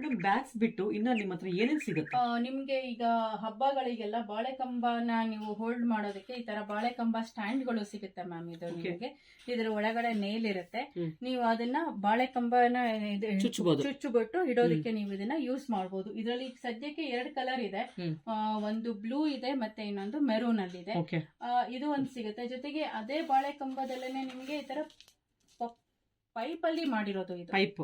Madam bags ಬಿಟ್ಟು ಇನ್ನ ನಿಮ್ಮ ಹತ್ರ ಏನೇನು ಸಿಗುತ್ತೆ? ನಿಮಗೆ ಈಗ ಹಬ್ಬಗಳಿಗೆಲ್ಲ ಬಾಳೆಕಂಬನ ನೀವು ಹೋಲ್ಡ್ ಮಾಡೋದಕ್ಕೆ ಈ ತರ ಬಾಳೆ ಕಂಬ ಸ್ಟ್ಯಾಂಡ್ಗಳು ಸಿಗುತ್ತೆ ಮ್ಯಾಮ್ ಇದು ನಿಮಗೆ. ಇದ್ರ ಒಳಗಡೆ ನೇಲ್ ಇರುತ್ತೆ ನೀವು ಅದನ್ನ ಬಾಳೆ ಕಂಬನ ಚುಚ್ಚಬಹುದು. ಚುಚ್ಚುಬಿಟ್ಟು ಇಡೋದಕ್ಕೆ ನೀವು ಇದನ್ನ ಯೂಸ್ ಮಾಡಬಹುದು ಇದರಲ್ಲಿ ಸದ್ಯಕ್ಕೆ ಎರಡು ಕಲರ್ ಇದೆ. ಒಂದು ಬ್ಲೂ ಇದೆ ಮತ್ತೆ ಇನ್ನೊಂದು ಮೆರೂನ್ ಅಲ್ಲಿ ಇದೆ ಇದು ಒಂದು ಸಿಗುತ್ತೆ. ಜೊತೆಗೆ ಅದೇ ಬಾಳೆ ಕಂಬದಲ್ಲೇನೆ ನಿಮಗೆ ಈ ತರ ಪೈಪ್ ಅಲ್ಲಿ ಮಾಡಿರೋದು ಇದು. ಪೈಪ್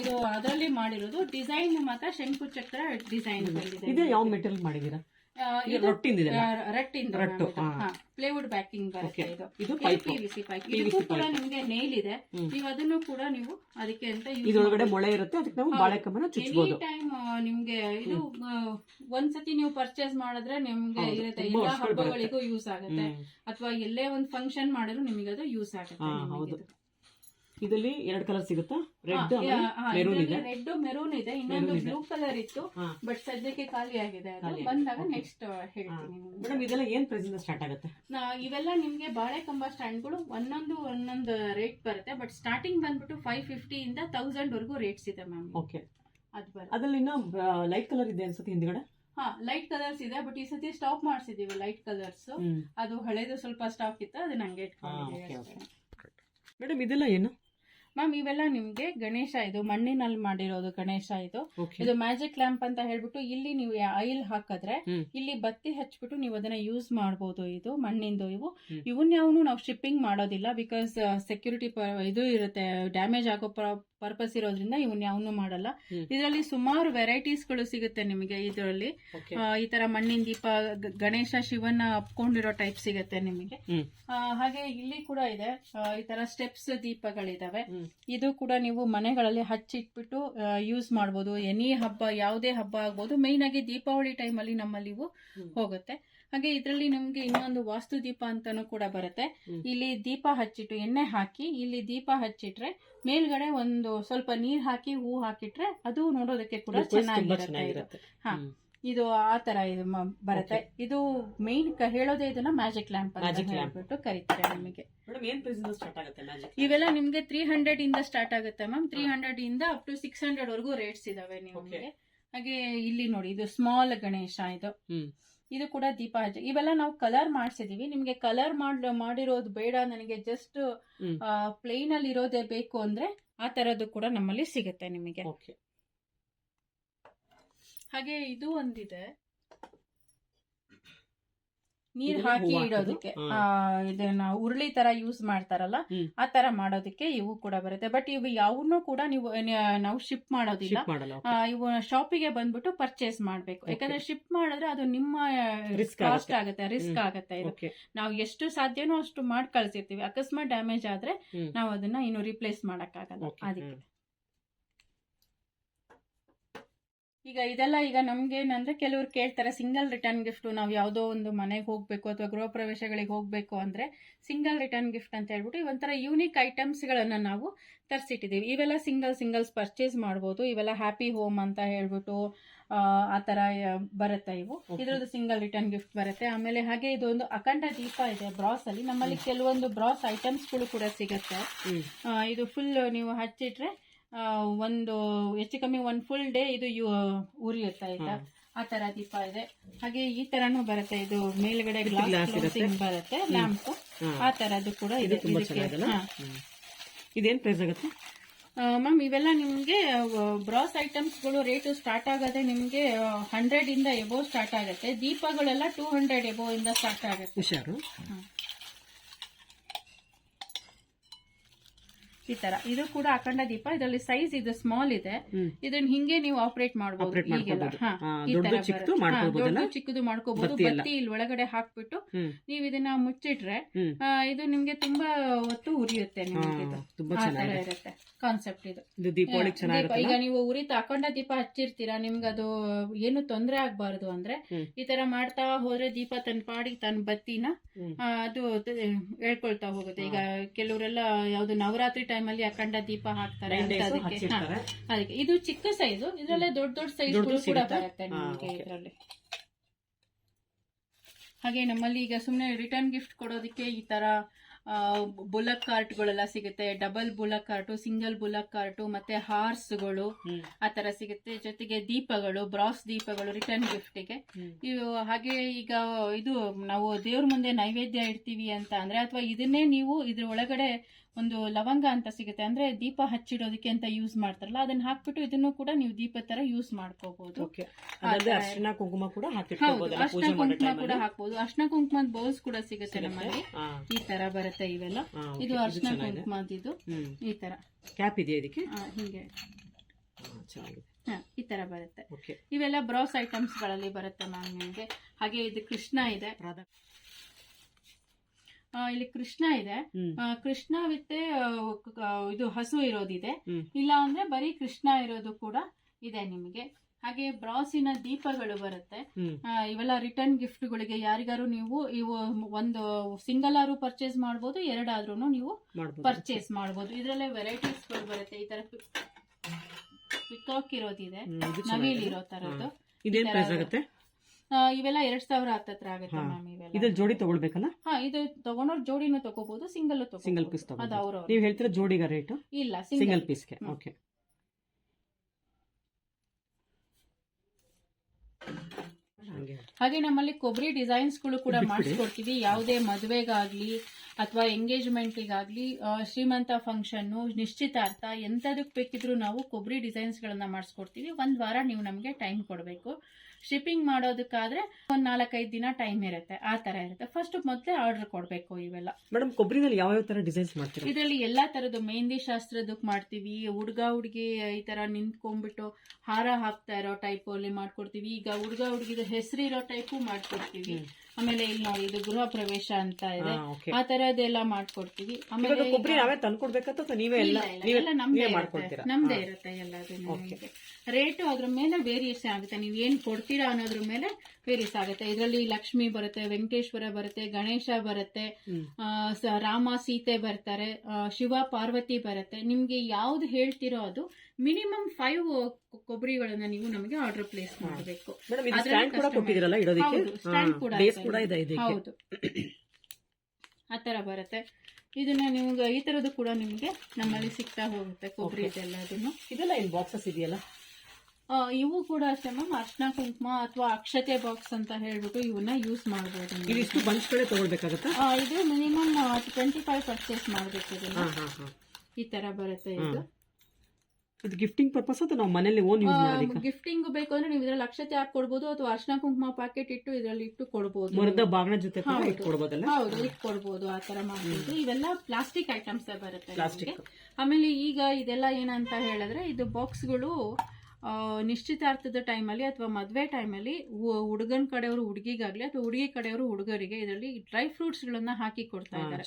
ಇದು ಅದರಲ್ಲಿ ಮಾಡಿರೋದು. ಡಿಸೈನ್ ಮಾತ್ರ ಶಂಕು ಚಕ್ರ ಡಿಸೈನ್ ಇದು ಯಾವ ಮೆಟೀರಿಯಲ್ ಮಾಡಿದೀರಾ. ಪ್ಲೇವುಡ್ ಬ್ಯಾಕಿಂಗ್ ಬರುತ್ತೆ ಇದು. ಇದು ಪೈಪ್ ಪಿವಿಸಿ ಪೈಪ್ ಇದಕ್ಕೂ ಕೂಡ. ನಿಮ್ಗೆ ನೇಲ್ ಇದೆ. ನೀವು ಅದನ್ನು ಕೂಡ ನೀವು ಅದಕ್ಕೆ ಅಂತ ಇದೊಳಗಡೆ ಮೊಳೆ ಇರುತ್ತೆ ಅದಕ್ಕೆ ನಾವು. ಬಾಳೆಕಂಬನ ಚುಚ್ಚಬಹುದು ಟೈಮ್ ನಿಮ್ಗೆ ಇದು ಒಂದ್ಸತಿ ನೀವು ಪರ್ಚೇಸ್ ಮಾಡಿದ್ರೆ ನಿಮ್ಗೆ ಇರುತ್ತೆ. ಎಲ್ಲ ಹಬ್ಬಗಳಿಗೂ ಯೂಸ್ ಆಗುತ್ತೆ. ಅಥವಾ ಎಲ್ಲೇ ಒಂದು ಫಂಕ್ಷನ್ ಮಾಡಿದ್ರು ನಿಮಗೆ ಅದು ಯೂಸ್ ಆಗುತ್ತೆ ಹೌದು. ಇದು. ಇದರಲ್ಲಿ ಎರಡು ಕಲರ್ ಸಿಗುತ್ತಾ? ರೆಡ್ ಮೆರೂನ್ ಇದೆ. ರೆಡ್ ಮೆರೂನ್ ಇದೆ. ಇನ್ನೊಂದು ಬ್ಲೂ ಕಲರ್ ಇತ್ತು ಬಟ್ ಸದ್ಯಕ್ಕೆ ಖಾಲಿ ಆಗಿದೆ ಅದು. ಬಂದಾಗ ನೆಕ್ಸ್ಟ್ ಹೇಳ್ತೀನಿ. ಮೇಡಮ್ ಇದೆಲ್ಲ ಏನ್ ಪ್ರೈಸ್ ಇಂದ ಸ್ಟಾರ್ಟ್ ಆಗುತ್ತೆ? ಇವೆಲ್ಲ ನಿಮ್ಗೆ ಬಾಳೆಕಂಬ ಸ್ಟ್ಯಾಂಡ್ಗಳು ಒಂದೊಂದು ಒಂದೊಂದು ರೇಟ್ ಬರುತ್ತೆ ಬಟ್ ಸ್ಟಾರ್ಟಿಂಗ್ ಬಂದ್ಬಿಟ್ಟು ಫೈವ್ ಫಿಫ್ಟಿ ಇಂದ ತೌಸಂಡ್ ವರೆಗೂ ರೇಟ್ಸ್ ಇದೆ ಮ್ಯಾಮ್ ಓಕೆ ಅದು ಅದ್ರಲ್ಲಿ ಇನ್ನೂ ಲೈಟ್ ಕಲರ್ ಇದೆ ಅನ್ಸುತ್ತೆ ಹಿಂದ್ಗಡೆ? ಹಾ ಲೈಟ್ ಕಲರ್ಸ್ ಇದೆ ಬಟ್ ಈ ಸತಿ ಸ್ಟಾಪ್ ಮಾಡಿಸಿದೀವಿ ಲೈಟ್ ಕಲರ್ಸ್ ಅದು ಹಳೇದು ಸ್ವಲ್ಪ ಸ್ಟಾಕ್ ಇತ್ತು ಅದನ್ನ ಹಂಗೆ ಇಟ್ಕೊಂಡಿದ್ದೀವಿ ಮೇಡಮ್ ಇದೆಲ್ಲ ಏನು? ಮ್ಯಾಮ್ ಇವೆಲ್ಲ ನಿಮ್ಗೆ ಗಣೇಶ ಇದು ಮಣ್ಣಿನಲ್ಲಿ ಮಾಡಿರೋದು ಗಣೇಶ ಇದು. ಇದು ಮ್ಯಾಜಿಕ್ ಲ್ಯಾಂಪ್ ಅಂತ ಹೇಳ್ಬಿಟ್ಟು ಇಲ್ಲಿ ನೀವು ಆಯಿಲ್ ಹಾಕಿದ್ರೆ ಇಲ್ಲಿ ಬತ್ತಿ ಹಚ್ಬಿಟ್ಟು ನೀವು ಅದನ್ನ ಯೂಸ್ ಮಾಡಬಹುದು ಇದು ಮಣ್ಣಿಂದು ಇವು. ಇವನ್ ಯಾವನು ನಾವು ಶಿಪ್ಪಿಂಗ್ ಮಾಡೋದಿಲ್ಲ ಬಿಕಾಸ್ ಸೆಕ್ಯೂರಿಟಿ ಇದು ಇರುತ್ತೆ ಡ್ಯಾಮೇಜ್ ಆಗೋ ಪರ್ಪಸ್ ಇರೋದ್ರಿಂದ ಇವನ್ ಯಾವನು ಮಾಡಲ್ಲ. ಇದರಲ್ಲಿ ಸುಮಾರು ವೆರೈಟೀಸ್ಗಳು ಸಿಗುತ್ತೆ ನಿಮಗೆ ಇದರಲ್ಲಿ. ಈ ತರ ಮಣ್ಣಿನ ದೀಪ ಗಣೇಶ ಶಿವನ ಅಪ್ಕೊಂಡಿರೋ ಟೈಪ್ ಸಿಗುತ್ತೆ ನಿಮಗೆ. ಆ, ಹಾಗೆ ಇಲ್ಲಿ ಕೂಡ ಇದೆ. ಈ ತರ ಸ್ಟೆಪ್ಸ್ ದೀಪಗಳಿದಾವೆ. ಇದು ಕೂಡ ನೀವು ಮನೆಗಳಲ್ಲಿ ಹಚ್ಚಿಟ್ಬಿಟ್ಟು ಯೂಸ್ ಮಾಡ್ಬೋದು. ಎನಿ ಹಬ್ಬ ಯಾವುದೇ ಹಬ್ಬ ಆಗ್ಬೋದು. ಮೈನ್ ಆಗಿ ದೀಪಾವಳಿ ಟೈಮಲ್ಲಿ ನಮ್ಮಲ್ಲಿ ಇವು ಹೋಗುತ್ತೆ. ಹಾಗೆ ಇದರಲ್ಲಿ ನಿಮ್ಗೆ ಇನ್ನೊಂದು ವಾಸ್ತು ದೀಪ ಅಂತಾನು ಕೂಡ ಬರುತ್ತೆ. ಇಲ್ಲಿ ದೀಪ ಹಚ್ಚಿಟ್ಟು ಎಣ್ಣೆ ಹಾಕಿ ಇಲ್ಲಿ ದೀಪ ಹಚ್ಚಿಟ್ರೆ ಮೇಲ್ಗಡೆ ಒಂದು ಸ್ವಲ್ಪ ನೀರ್ ಹಾಕಿ ಹೂ ಹಾಕಿಟ್ರೆ ಅದು ನೋಡೋದಕ್ಕೆ ಕೂಡ ಚೆನ್ನಾಗಿರುತ್ತೆ ಇದು. ಹಾ. ಇದು ಆ ತರ ಇದು ಬರುತ್ತೆ. ಇದು ಮೇನ್ ಹೇಳೋದೇ ಇದನ್ನ ಮ್ಯಾಜಿಕ್ ಲ್ಯಾಂಪ್ ಅಂತ. ಹೇಳ್ಬಿಟ್ಟು ಕರೀತಾರೆ ನಿಮಗೆ. ಇವೆಲ್ಲ ನಿಮ್ಗೆ ತ್ರೀ ಹಂಡ್ರೆಡ್ ಇಂದ ಸ್ಟಾರ್ಟ್ ಆಗುತ್ತೆ ಮ್ಯಾಮ್ ತ್ರೀ ಹಂಡ್ರೆಡ್ ಇಂದ ಅಪ್ ಟು ಸಿಕ್ಸ್ ಹಂಡ್ರೆಡ್ ವರೆಗೂ ರೇಟ್ಸ್ ಇದಾವೆ ನಿಮಗೆ. ಹಾಗೆ ಇಲ್ಲಿ ನೋಡಿ ಇದು ಸ್ಮಾಲ್ ಗಣೇಶ ಇದು. ಇದು ಕೂಡ ದೀಪ ಹಚ್ಚ. ಇವೆಲ್ಲ ನಾವು ಕಲರ್ ಮಾಡಿಸಿದೀವಿ. ನಿಮ್ಗೆ ಕಲರ್ ಮಾಡ್ ಮಾಡಿರೋದು ಬೇಡ ನನಗೆ ಜಸ್ಟ್. ಪ್ಲೇನ್ ಅಲ್ಲಿ ಇರೋದೇ ಬೇಕು ಅಂದ್ರೆ ಆ ತರದ್ದು ಕೂಡ ನಮ್ಮಲ್ಲಿ ಸಿಗುತ್ತೆ ನಿಮಗೆ. ಓಕೆ ಹಾಗೆ ಇದು ಒಂದಿದೆ. ನೀರ್ ಹಾಕಿ ಇಡೋದಕ್ಕೆ. ಆ, ಇದನ್ನ ಉರುಳಿ ತರ ಯೂಸ್ ಮಾಡ್ತಾರಲ್ಲ ಆ ತರ ಮಾಡೋದಕ್ಕೆ ಇವು ಕೂಡ ಬರುತ್ತೆ. ಬಟ್ ಇವು ಯಾವನ್ನೂ ಕೂಡ ನೀವು ನಾವು ಶಿಪ್ ಮಾಡೋದಿಲ್ಲ. ಇವು ಶಾಪಿಗೆ ಬಂದ್ಬಿಟ್ಟು ಪರ್ಚೇಸ್ ಮಾಡ್ಬೇಕು. ಯಾಕಂದ್ರೆ ಶಿಪ್ ಮಾಡಿದ್ರೆ ಅದು ನಿಮ್ಮ ಕಾಸ್ಟ್ ಆಗುತ್ತೆ. ರಿಸ್ಕ್ ಆಗುತ್ತೆ ಇದು. ನಾವು ಎಷ್ಟು ಸಾಧ್ಯನೋ ಅಷ್ಟು ಮಾಡಿ ಕಳ್ಸಿರ್ತೀವಿ ಅಕಸ್ಮಾತ್ ಡ್ಯಾಮೇಜ್ ಆದ್ರೆ. ನಾವು ಅದನ್ನ ಇನ್ನು ರಿಪ್ಲೇಸ್ ಮಾಡಕ್ಕಾಗಲ್ಲ. ಅದಕ್ಕೆ. ಈಗ ಇದೆಲ್ಲ ಈಗ ನಮ್ಗೆ ಕೆಲವರು ಕೆಲವ್ರು ಕೇಳ್ತಾರೆ ಸಿಂಗಲ್ ರಿಟರ್ನ್ ಗಿಫ್ಟ್ ನಾವು ಯಾವುದೋ ಒಂದು ಮನೆಗೆ ಹೋಗ್ಬೇಕು ಅಥವಾ ಗೃಹ ಪ್ರವೇಶಗಳಿಗೆ ಹೋಗ್ಬೇಕು ಅಂದ್ರೆ ಸಿಂಗಲ್ ರಿಟರ್ನ್ ಗಿಫ್ಟ್ ಅಂತ ಹೇಳ್ಬಿಟ್ಟು ಒಂಥರ ಯೂನಿಕ್ ಐಟಮ್ಸ್ ಗಳನ್ನ ನಾವು ತರ್ಸಿಟ್ಟಿದ್ದೀವಿ ಇವೆಲ್ಲ ಸಿಂಗಲ್ ಸಿಂಗಲ್ಸ್ ಪರ್ಚೇಸ್ ಮಾಡ್ಬೋದು. ಇವೆಲ್ಲ ಹ್ಯಾಪಿ ಹೋಮ್ ಅಂತ ಹೇಳ್ಬಿಟ್ಟು ಆ, ಆ, ಬರುತ್ತೆ ಇವು. ಇದ್ರದ್ದು ಸಿಂಗಲ್ ರಿಟರ್ನ್ ಗಿಫ್ಟ್ ಬರುತ್ತೆ. ಆಮೇಲೆ ಹಾಗೆ ಇದೊಂದು ಅಖಂಡ ದೀಪ ಇದೆ ಬ್ರಾಸ್ ಅಲ್ಲಿ ನಮ್ಮಲ್ಲಿ ಕೆಲವೊಂದು ಬ್ರಾಸ್ ಐಟಮ್ಸ್ಗಳು ಕೂಡ ಸಿಗುತ್ತೆ. ಇದು ಫುಲ್ ನೀವು ಹಚ್ಚಿಟ್ರೆ ಒಂದು ಹೆಚ್ಚು ಕಮ್ಮಿ ಒಂದು ಫುಲ್ ಡೇ ಇದು ಯು- ಉರಿಯುತ್ತೆ ಆಯ್ತಾ? ಆ ತರ ದೀಪ ಇದೆ. ಹಾಗೆ ಈ ತರನು ಬರುತ್ತೆ. ಇದು ಮೇಲ್ಗಡೆ ಗ್ಲಾಸ್. ಬರುತ್ತೆ ಲ್ಯಾಂಪ್. ಆ ತರದ್ದು ಕೂಡ ಇದು. ಇದೇನ್ ಪ್ರೈಸ್ ಆಗುತ್ತೆ? ಮ್ಯಾಮ್ ಇವೆಲ್ಲ ನಿಮಗೆ ಬ್ರಾಸ್ ಐಟಮ್ಸ್ಗಳು ರೇಟು ಸ್ಟಾರ್ಟ್ ಆಗದೆ ನಿಮಗೆ ಹಂಡ್ರೆಡ್ ಇಂದ ಎಬೋ ಸ್ಟಾರ್ಟ್ ಆಗುತ್ತೆ. ದೀಪಗಳೆಲ್ಲ ಟೂ ಹಂಡ್ರೆಡ್ ಎಬೋ ಇಂದ ಸ್ಟಾರ್ಟ್ ಆಗುತ್ತೆ. ಈ ತರ. ಇದು ಕೂಡ ಅಖಂಡ ದೀಪ. ಇದರಲ್ಲಿ ಸೈಜ್ ಇದು ಸ್ಮಾಲ್ ಇದೆ. ಇದನ್ನ ಹಿಂಗೆ ನೀವು ಆಪರೇಟ್ ಮಾಡಬಹುದು ಚಿಕ್ಕದು ಮಾಡ್ಕೋಬಹುದು ಬತ್ತಿ ಇಲ್ಲಿ ಒಳಗಡೆ ಹಾಕ್ಬಿಟ್ಟು. ನೀವು ಇದನ್ನ ಮುಚ್ಚಿಟ್ರೆ ಇದು ನಿಮ್ಗೆ ತುಂಬಾ ಹೊತ್ತು ಉರಿಯುತ್ತೆ ಇರುತ್ತೆ ಕಾನ್ಸೆಪ್ಟ್ ಇದು. ಈಗ ನೀವು ಉರಿತ ಅಖಂಡ ದೀಪ ಹಚ್ಚಿರ್ತೀರಾ ನಿಮ್ಗೆ ಅದು ಏನು ತೊಂದರೆ ಆಗ್ಬಾರ್ದು ಅಂದ್ರೆ ಈ ತರ ಮಾಡ್ತಾ ಹೋದ್ರೆ ದೀಪ ತನ್ನ ಪಾಡಿಗೆ ತನ್ನ ಬತ್ತಿನ ಅದು ಹೇಳ್ಕೊಳ್ತಾ ಹೋಗುತ್ತೆ. ಈಗ ಕೆಲವರೆಲ್ಲ ಯಾವ್ದು ನವರಾತ್ರಿ ಟೈಮಲ್ಲಿ ಅಖಂಡ ದೀಪ ಹಾಕ್ತಾರೆ Nine ಅಂತ days ಅದಕ್ಕೆ ಹಾ, ಹಚ್ಚಿರ್ತಾರೆ ಅದಕ್ಕೆ. ಇದು ಚಿಕ್ಕ ಸೈಜ್ ಇದ್ರಲ್ಲೇ ದೊಡ್ಡ ದೊಡ್ಡ ಸೈಜ್ ದೊಡ್ಡದು ಕೂಡ ಸಿಗುತ್ತಾ? ಬರುತ್ತೆ ಹಾ, ನಿಮಗೆ okay. ಇದರಲ್ಲಿ. ಹಾಗೆ ನಮ್ಮಲ್ಲಿ ಈಗ ಸುಮ್ಮನೆ ರಿಟರ್ನ್ ಗಿಫ್ಟ್ ಕೊಡೋದಕ್ಕೆ ಈ ತರ ಬುಲಕ್ ಕಾರ್ಟ್ಗಳೆಲ್ಲ ಸಿಗುತ್ತೆ. Double bullock cart single bullock cart ಮತ್ತೆ ಹಾರ್ಸ್ಗಳು ಹ್ಮ್. ಆ ತರ ಸಿಗುತ್ತೆ. ಜೊತೆಗೆ ದೀಪಗಳು ಬ್ರಾಸ್ ದೀಪಗಳು ರಿಟರ್ನ್ ಗಿಫ್ಟಿಗೆ ಹ್ಮ್. ಇವು ಹಾಗೆ ಈಗ ಇದು ನಾವು ದೇವ್ರ ಮುಂದೆ ನೈವೇದ್ಯ ಇಡ್ತೀವಿ ಅಂತ ಅಂದ್ರೆ ಅಥವಾ ಇದನ್ನೇ ನೀವು ಇದ್ರ ಒಳಗಡೆ ಒಂದು ಲವಂಗ ಅಂತ ಸಿಗುತ್ತೆ. ಅಂದ್ರೆ ದೀಪ ಹಚ್ಚಿಡೋದಕ್ಕೆ ಅಂತ ಯೂಸ್ ಮಾಡ್ತಾರಲ್ಲ ಅದನ್ನ ಹಾಕ್ಬಿಟ್ಟು ಇದನ್ನು ಕೂಡ ನೀವು ದೀಪ ತರ ಯೂಸ್ ಮಾಡ್ಕೋಬಹುದು ಅರ್ಶಿನ ಕುಂಕುಮ ಕೂಡ ಹಾಕ್ಬೋದು. ಅರ್ಶನ ಕುಂಕುಮದ ಬೌಲ್ಸ್ ಕೂಡ ಸಿಗುತ್ತೆ ನಮ್ಮಲ್ಲಿ. ಈ ತರ ಬರುತ್ತೆ ಇವೆಲ್ಲ. ಇದು ಅರ್ಶನ ಕುಂಕುಮ ಕುಂಕುಮದಿದು. ಈ ತರ. ಕ್ಯಾಪ್ ಇದೆ ಇದಕ್ಕೆ? ಹಿಂಗೆ. ಈ ತರ ಬರುತ್ತೆ. ಇವೆಲ್ಲ ಬ್ರೌಸ್ ಐಟಮ್ಸ್ಗಳಲ್ಲಿ ಬರುತ್ತೆ ಮ್ಯಾಮ್ ನಿಮಗೆ. ಹಾಗೆ ಇದು ಕೃಷ್ಣ ಇದೆ. ಇಲ್ಲಿ ಕೃಷ್ಣ ಇದೆ. ಕೃಷ್ಣ ವಿತ್ ಇದು ಹಸು ಇರೋದಿದೆ. ಇಲ್ಲ ಅಂದ್ರೆ ಬರೀ ಕೃಷ್ಣ ಇರೋದು ಕೂಡ ಇದೆ ನಿಮಗೆ. ಹಾಗೆ ಬ್ರಾಸಿನ ದೀಪಗಳು ಬರುತ್ತೆ. ಇವೆಲ್ಲ ರಿಟರ್ನ್ ಗಿಫ್ಟ್ಗಳಿಗೆ ಯಾರಿಗಾರು ನೀವು ಇವು ಒಂದು ಸಿಂಗಲ್ ಆರು ಪರ್ಚೇಸ್ ಮಾಡ್ಬೋದು ಎರಡಾದ್ರೂ ನೀವು ಪರ್ಚೇಸ್ ಮಾಡ್ಬೋದು. ಇದರಲ್ಲೇ ವೆರೈಟೀಸ್ಗಳು ಬರುತ್ತೆ. ಈ ತರ ಪಿಕಾಕ್ ಇರೋದಿದೆ. ನವಿಲ್ ಇರೋ ತರದ್ದು. ಇದೇನ್ ಪ್ರೈಸ್ ಆಗುತ್ತೆ? ಆ, ಇವೆಲ್ಲ ಎರಡ್ ಸಾವಿರ ಹತ್ತತ್ರ ಆಗುತ್ತೆ ಹಾ. ಮ್ಯಾಮ್ ಇವೆಲ್ಲ. ಇದ್ರಲ್ಲಿ ಜೋಡಿ ತಗೊಳ್ಬೇಕಲ್ಲ? ಹಾ ಇದು ತಗೊಂಡೋರ್ ಜೋಡಿನೂ ತಗೋಬಹುದು ಸಿಂಗಲ್ ಸಿಂಗಲ್ ಪೀಸ್ ಅದು ತಗೊಳ್ಬೋದು ಅವ್ರವ್ರು ನೀವು ಹೇಳ್ತೀರಾ ಜೋಡಿಗ ರೇಟ್? ಇಲ್ಲ ಸಿಂಗಲ್ ಸಿಂಗಲ್ ಪೀಸ್ಗೆ ಹ್ಮ್. ಓಕೆ ಹಂಗೆ. ಹಾಗೆ ನಮ್ಮಲ್ಲಿ ಕೊಬ್ಬರಿ ಡಿಸೈನ್ಸ್ಗಳು ಕೂಡ ಬಿಟ್ಬಿಡಿ. ಮಾಡಿಸ್ಕೊಡ್ತೀವಿ. ಯಾವುದೇ ಮದುವೆಗಾಗ್ಲಿ ಅಥವಾ ಎಂಗೇಜ್ಮೆಂಟ್ಗಾಗ್ಲಿ ಶ್ರೀಮಂತ ಫಂಕ್ಷನ್ ನಿಶ್ಚಿತಾರ್ಥ ಎಂತದಕ್ಕೆ ಬೇಕಿದ್ರು ನಾವು ಕೊಬ್ಬರಿ ಡಿಸೈನ್ಸ್ ಗಳನ್ನ ಮಾಡಿಸ್ಕೊಡ್ತೀವಿ. ಒಂದ್ ವಾರ ನೀವು ನಮಗೆ ಟೈಮ್ ಕೊಡಬೇಕು. ಶಿಪ್ಪಿಂಗ್ ಮಾಡೋದಕ್ಕಾದ್ರೆ ಒಂದ್ ನಾಲ್ಕೈದು ದಿನ ಟೈಮ್ ಇರುತ್ತೆ ಆ ತರ ಇರುತ್ತೆ. ಫಸ್ಟ್ ಮೊದಲೇ ಆರ್ಡರ್ ಕೊಡಬೇಕು ಇವೆಲ್ಲ. ಮೇಡಮ್ ಕೊಬ್ಬರಿನಲ್ಲಿ ಯಾವ ಯಾವ ತರ ಡಿಸೈನ್ಸ್ ಮಾಡ್ತೀರಾ? ಇದರಲ್ಲಿ ಎಲ್ಲಾ ತರದ ಮೆಹಂದಿ ಶಾಸ್ತ್ರದಕ್ಕೆ ಮಾಡ್ತೀವಿ ಹುಡುಗ ಹುಡುಗಿ ಈ ತರ ನಿಂತ್ಕೊಂಡ್ಬಿಟ್ಟು ಹಾರ ಹಾಕ್ತಾ ಇರೋ ಟೈಪ್ ಅಲ್ಲಿ ಮಾಡ್ಕೊಡ್ತೀವಿ. ಈಗ ಹುಡುಗ ಹುಡುಗಿದ ಹೆಸರಿರೋ ಟೈಪು ಮಾಡ್ಕೊಡ್ತೀವಿ. ಆಮೇಲೆ ಇಲ್ಲಿ ನೋಡಿ ಇದು ಗೃಹ ಪ್ರವೇಶ ಅಂತ ಇದೆ. ಆ ತರದೆಲ್ಲ ಮಾಡ್ಕೊಡ್ತೀವಿ ಆಮೇಲೆ ಕೊಬ್ಬರಿ ನಾವೇ ತಂದ್ಕೊಡ್ಬೇಕಂತ ಅಥವಾ ನೀವೇ ಎಲ್ಲ ಎಲ್ಲ ನಮ್ದೇ. ಮಾಡ್ಕೊಡ್ತೀರಾ ನಮ್ದೇ. ಇರುತ್ತೆ ಎಲ್ಲ. ರೇಟು ಅದ್ರ ಮೇಲೆ ವೇರಿಯೇಷನ್ ಆಗುತ್ತೆ ನೀವು ಏನ್ ಕೊಡ್ತೀರಾ ಅನ್ನೋದ್ರ ಮೇಲೆ ವೇರಿಯಸ್ ಆಗುತ್ತೆ ಇದರಲ್ಲಿ ಲಕ್ಷ್ಮಿ ಬರುತ್ತೆ ವೆಂಕಟೇಶ್ವರ ಬರುತ್ತೆ ಗಣೇಶ ಬರುತ್ತೆ ರಾಮ ಸೀತೆ ಬರ್ತಾರೆ ಶಿವ ಪಾರ್ವತಿ ಬರುತ್ತೆ ನಿಮ್ಗೆ ಯಾವ್ದು ಹೇಳ್ತಿರೋ ಅದು ಮಿನಿಮಮ್ ಫೈವ್ ಕೊಬ್ಬರಿಗಳನ್ನ ನೀವು ನಮಗೆ ಆರ್ಡರ್ ಪ್ಲೇಸ್ ಮಾಡಬೇಕು. ಹೌದು, ಆ ತರ ಬರುತ್ತೆ. ಇದನ್ನ ನಿಮ್ಗೆ ಈ ತರದ್ದು ಕೂಡ ನಿಮ್ಗೆ ನಮ್ಮಲ್ಲಿ ಸಿಗ್ತಾ ಹೋಗುತ್ತೆ ಕೊಬ್ಬರಿ ಇದೆಲ್ಲ ಅದನ್ನು ಇದೆಲ್ಲ ಏನ್ ಬಾಕ್ಸಸ್ ಇದೆಯಲ್ಲ? ಇವು ಕೂಡ ಅಷ್ಟೇ ಮ್ಯಾಮ್ ಅರ್ಶನ ಕುಂಕುಮ ಅಥವಾ ಅಕ್ಷತೆ ಬಾಕ್ಸ್ ಅಂತ ಹೇಳ್ಬಿಟ್ಟು ಇವನ್ನ ಯೂಸ್ ಮಾಡಬಹುದು. ಇದಿಷ್ಟು ತಗೊಳ್ಬೇಕಾಗತ್ತಾ? ಇದು ಮಿನಿಮಮ್ ಟ್ವೆಂಟಿ ಫೈವ್ ಪರ್ಚೇಸ್ ಮಾಡಬೇಕು ಇದನ್ನ. ಈ ತರ ಬರುತ್ತೆ ಇದು. ಇದು ಗಿಫ್ಟಿಂಗ್ ಪರ್ಪಸ್ ಅಥವಾ ನಾವು ಮನೇಲಿ ಓನ್ ಯೂಸ್ ಮಾಡೋದಕ್ಕೆ ಗಿಫ್ಟಿಂಗ್ ಬೇಕು ಅಂದ್ರೆ ನೀವು ಇದ್ರಲ್ಲಿ ಅಕ್ಷತೆ ಹಾಕಿ ಕೊಡ್ಬೋದು ಅಥವಾ ಅರ್ಶನ ಕುಂಕುಮ ಪ್ಯಾಕೆಟ್ ಇಟ್ಟು ಇದ್ರಲ್ಲಿ ಇಟ್ಟು ಕೊಡ್ಬೋದು. ಮರದ ಬಾಗಿನ ಜೊತೆ ಕೂಡ ಹೌದು. ಇಟ್ ಹೌದು ಇಟ್ಕೊಡ್ಬೋದು ಆ ತರ ಮಾಡ್ಬೋದು. ಇವೆಲ್ಲ ಪ್ಲಾಸ್ಟಿಕ್ ಐಟಮ್ಸ್ ಬರುತ್ತೆ ಪ್ಲಾಸ್ಟಿಕ್. ಆಮೇಲೆ ಈಗ ಇದೆಲ್ಲ ಏನಂತ ಹೇಳಿದ್ರೆ ಇದು ಬಾಕ್ಸ್ಗಳು ನಿಶ್ಚಿತಾರ್ಥದ ಟೈಮಲ್ಲಿ ಅಥವಾ ಮದುವೆ ಟೈಮಲ್ಲಿ ಹುಡುಗನ ಕಡೆಯವರು ಹುಡುಗಿಗಾಗ್ಲಿ ಅಥವಾ ಹುಡುಗಿ ಕಡೆಯವರು ಹುಡುಗರಿಗೆ ಇದರಲ್ಲಿ ಡ್ರೈ ಫ್ರೂಟ್ಸ್ ಗಳನ್ನ ಹಾಕಿ ಕೊಡ್ತಾ ಇದ್ದಾರೆ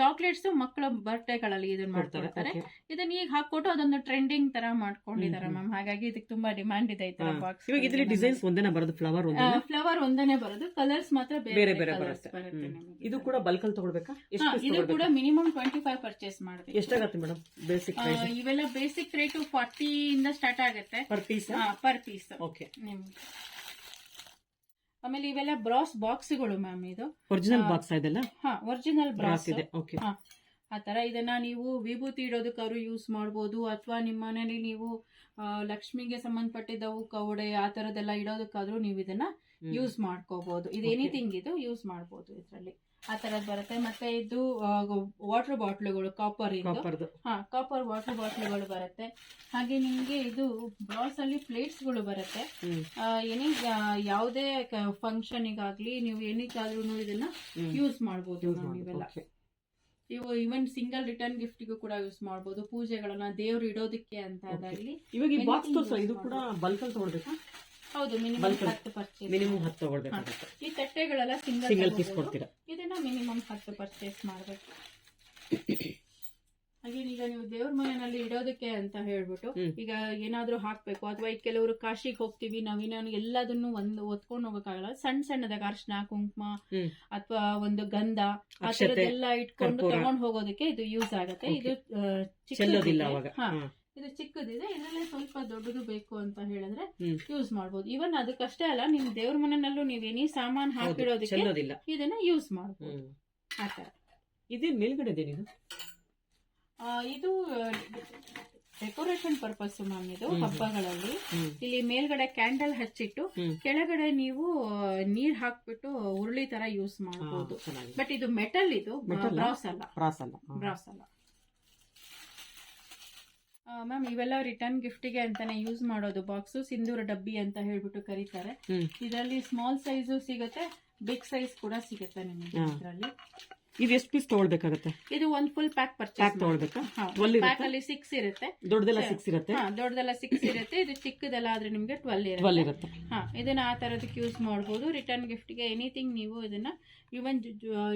ಚಾಕ್ಲೇಟ್ಸ್ ಮಕ್ಕಳ ಬರ್ತ್ಡೇಗಳಲ್ಲಿ ಇದನ್ನ ಮಾಡ್ತಾರೆ ಇದನ್ನ ಈಗ ಹಾಕೊಟ್ಟು ಅದೊಂದು ಟ್ರೆಂಡಿಂಗ್ ತರ ಮಾಡ್ಕೊಂಡಿದ್ದಾರೆ ಮ್ಯಾಮ್ ಹಾಗಾಗಿ ಇದಕ್ಕೆ ತುಂಬಾ ಡಿಮ್ಯಾಂಡ್ ಇದೆ ಈ ತರ ಬಾಕ್ಸ್ ಇವಾಗ ಡಿಸೈನ್ಸ್ ಒಂದೇನ ಬರೋದು? ಫ್ಲವರ್ ಫ್ಲವರ್ ಒಂದೇನೆ ಬರೋದು. ಕಲರ್ಸ್ ಮಾತ್ರ ಬೇರೆ ಬೇರೆ ಬರುತ್ತೆ. ಇದು ಕೂಡ ಬಲ್ಕ್ ಅಲ್ಲಿ ತಗೊಳ್ಬೇಕಾ? ಇದು ಕೂಡ ಮಿನಿಮಮ್ ಟ್ವೆಂಟಿ ಫೈವ್ ಪರ್ಚೇಸ್ ಮಾಡಬೇಕು ಎಷ್ಟಾಗತ್ತೆ ಮೇಡಮ್ ಬೇಸಿಕ್ ಇವೆಲ್ಲ ಬೇಸಿಕ್ ರೇಟ್ ಫಾರ್ಟಿ ಇಂದ ಸ್ಟಾರ್ಟ್ ಆಗುತ್ತೆ. Per piece per piece okay ನಿಮ್ಗೆ. ಆಮೇಲೆ ಇವೆಲ್ಲ ಬ್ರಾಸ್ ಬಾಕ್ಸ್ಗಳು ಮ್ಯಾಮ್ ಇದು. ಒರಿಜಿನಲ್. ಬಾಕ್ಸ್ ಇದೆಲ್ಲ? ಹಾ ಒರಿಜಿನಲ್ ಬ್ರಾಸ್ ಬ್ರಾಸ್. ಇದೆ. ಓಕೆ ಆ ತರ ಇದನ್ನ ನೀವು ವಿಭೂತಿ ಇಡೋದಕ್ಕಾದ್ರು ಯೂಸ್ ಮಾಡ್ಬೋದು ಅಥವಾ ನಿಮ್ಮ ಮನೇಲಿ ನೀವು ಲಕ್ಷ್ಮಿಗೆ ಸಂಬಂಧಪಟ್ಟಿದ್ದವು ಕವಡೆ ಆ ತರದೆಲ್ಲ ಇಡೋದಕ್ಕಾದ್ರೂ ನೀವು ಇದನ್ನ ಯೂಸ್ ಮಾಡ್ಕೋಬಹುದು ಇದು ಎನಿಥಿಂಗ್ ಇದು ಯೂಸ್ ಮಾಡ್ಬೋದು ಇದರಲ್ಲಿ. ಆ ತರದ್ ಬರುತ್ತೆ. ಮತ್ತೆ ಇದು ವಾಟರ್ ಬಾಟ್ಲುಗಳು ಕಾಪರ್ ಇದು. ಕಾಪರ್ದು ಹಾ ಕಾಪರ್ ವಾಟರ್ ಬಾಟ್ಲುಗಳು ಬರುತ್ತೆ. ಹಾಗೆ ನಿಮ್ಗೆ ಇದು ಬ್ರಾಸ್ ಅಲ್ಲಿ ಪ್ಲೇಟ್ಸ್ಗಳು ಬರುತ್ತೆ ಏನೇ ಆಗ್ಲಿ ಯಾವುದೇ ಫಂಕ್ಷನಿಗಾಗ್ಲಿ ನೀವು ಏನಕ್ಕಾದ್ರೂ ಇದನ್ನ ಯೂಸ್ ಇವೆಲ್ಲ. ಓಕೆ ಇವು ಇವನ್ ಸಿಂಗಲ್ ರಿಟರ್ನ್ ಗಿಫ್ಟಿಗೂ ಕೂಡ ಯೂಸ್ ಮಾಡಬಹುದು ಪೂಜೆಗಳನ್ನ ದೇವ್ರು ಇಡೋದಕ್ಕೆ ಅಂತ ಅದಾಗ್ಲಿ. ಇವಾಗ ಬಾಕ್ಸ್ ಇದು ಕೂಡ ಬಲ್ಕಲ್ ತಗೊಳ್ಬೇಕಾ. ಹೌದು ಮಿನಿಮಮ್. ಹತ್ತು ಪರ್ಚೇಸ್ ಮಿನಿಮಮ್ ಹತ್ತು ತಗೊಳ್ಬೇಕಾಗತ್ತೆ. ಈ ತಟ್ಟೆಗಳೆಲ್ಲ ಸಿಂಗಲ್ ಸಿಂಗಲ್ ಪೀಸ್ ಕೊಡ್ತೀರಾ? ಇದನ್ನ ಮಿನಿಮಮ್ ಹತ್ತು ಪರ್ಚೇಸ್ ಮಾಡ್ಬೇಕು. ಹಾಗೇನ್ ಈಗ ನೀವು ದೇವ್ರ ಮನೆಯಲ್ಲಿ ಇಡೋದಕ್ಕೆ ಅಂತ ಹೇಳ್ಬಿಟ್ಟು ಈಗ ಏನಾದ್ರು ಹಾಕ್ಬೇಕು ಅಥವಾ ಈಗ ಕೆಲವರು ಕಾಶಿಗೆ ಹೋಗ್ತೀವಿ ನಾವಿನ ಎಲ್ಲದನ್ನು ಒಂದು ಒತ್ಕೊಂಡು ಹೋಗಕ್ಕಾಗಲ್ಲ ಸಣ್ಣ ಸಣ್ಣದಾಗ ಅರ್ಶನ ಕುಂಕುಮ ಅಥವಾ ಒಂದು ಗಂಧ ಆ ತರದೆಲ್ಲ ಇಟ್ಕೊಂಡು ತಗೊಂಡು ಹೋಗೋದಕ್ಕೆ ಇದು ಯೂಸ್ ಆಗುತ್ತೆ. ಇದು ಆ, ಇದು ಚಿಕ್ಕದಿದೆ ಇದರಲ್ಲೇ ಸ್ವಲ್ಪ ದೊಡ್ಡದು ಬೇಕು ಅಂತ ಹೇಳಿದ್ರೆ. ಯೂಸ್ ಮಾಡ್ಬೋದು. ಇವನ್ ಅದಕ್ಕಷ್ಟೇ ಅಲ್ಲ ನಿಮ್ ದೇವ್ರ ಮನೆಯಲ್ಲೂ ನೀವ್ ಏನೇ ಸಾಮಾನ್ ಹಾಕಿಡೋದಕ್ಕೆ ಚೆಲ್ಲೋದಿಲ್ಲ ಇದನ್ನ ಯೂಸ್ ಮಾಡ್ಬೋದು. ಹ್ಮ್. ಆತರ ಇದೇನ್ ಮೇಲ್ಗಡೆ ಇದೇನಿದು ಆ, ಇದು ಡೆಕೋರೇಷನ್ ಪರ್ಪಸ್ ಮ್ಯಾಮ್ ಇದು. ಹಬ್ಬಗಳಲ್ಲಿ. ಇಲ್ಲಿ ಮೇಲ್ಗಡೆ ಕ್ಯಾಂಡಲ್ ಹಚ್ಚಿಟ್ಟು ಹ್ಮ್. ಕೆಳಗಡೆ ನೀವು ಆ, ನೀರ್ ಹಾಕ್ಬಿಟ್ಟು ಉರುಳಿ ತರ ಯೂಸ್ ಮಾಡಬಹುದು ಚೆನ್ನಾಗಿದೆ. ಬಟ್ ಇದು ಮೆಟಲ್ ಇದು ಬ್ರಾಸ್ ಅಲ್ಲ. ಬ್ರಾಸ್ ಅಲ್ಲ. ಹಾ. ಬ್ರಾಸ್ ಅಲ್ಲ. ಮ್ಯಾಮ್ ಇವೆಲ್ಲ ರಿಟರ್ನ್ ಗಿಫ್ಟಿಗೆ ಅಂತಾನೆ ಯೂಸ್ ಮಾಡೋದು. ಬಾಕ್ಸು ಸಿಂಧೂರ ಡಬ್ಬಿ ಅಂತ ಹೇಳ್ಬಿಟ್ಟು ಕರೀತಾರೆ. ಇದರಲ್ಲಿ ಸ್ಮಾಲ್ ಸೈಜು ಸಿಗುತ್ತೆ ಬಿಗ್ ಸೈಜ್ ಕೂಡ ಸಿಗುತ್ತೆ ನಿಮಗೆ. ಇದರಲ್ಲಿ. ಇದು ಎಷ್ಟು ಪೀಸ್ ತಗೊಳ್ಬೇಕಾಗತ್ತೆ? ಇದು ಒಂದ್ ಫುಲ್ ಪ್ಯಾಕ್ ಪ್ಯಾಕ್ ಪರ್ಚೇಸ್ ತಗೊಳ್ಬೇಕಾ? ಟ್ವೆಲ್ ಪ್ಯಾಕ್ ಇರುತ್ತೆ ಅಲ್ಲಿ ಸಿಕ್ಸ್ ಇರುತ್ತೆ. ದೊಡ್ಡದೆಲ್ಲ ಸಿಕ್ಸ್ ಇರುತ್ತೆ? ಹಾ ದೊಡ್ಡದೆಲ್ಲ ಸಿಕ್ಸ್ ಇರುತ್ತೆ. ಇದು ಚಿಕ್ಕದೆಲ್ಲ ಆದ್ರೆ ನಿಮ್ಗೆ ಟ್ವೆಲ್ ಟ್ವೆಲ್ ಇರುತ್ತೆ ಇರುತ್ತೆ. ಹಾ ಇದನ್ನ ಆ ತರದಕ್ಕೆ ಯೂಸ್ ಮಾಡಬಹುದು ರಿಟರ್ನ್ ಗಿಫ್ಟ್ಗೆ ಎನಿಥಿಂಗ್ ನೀವು ಇದನ್ನ ಇವನ್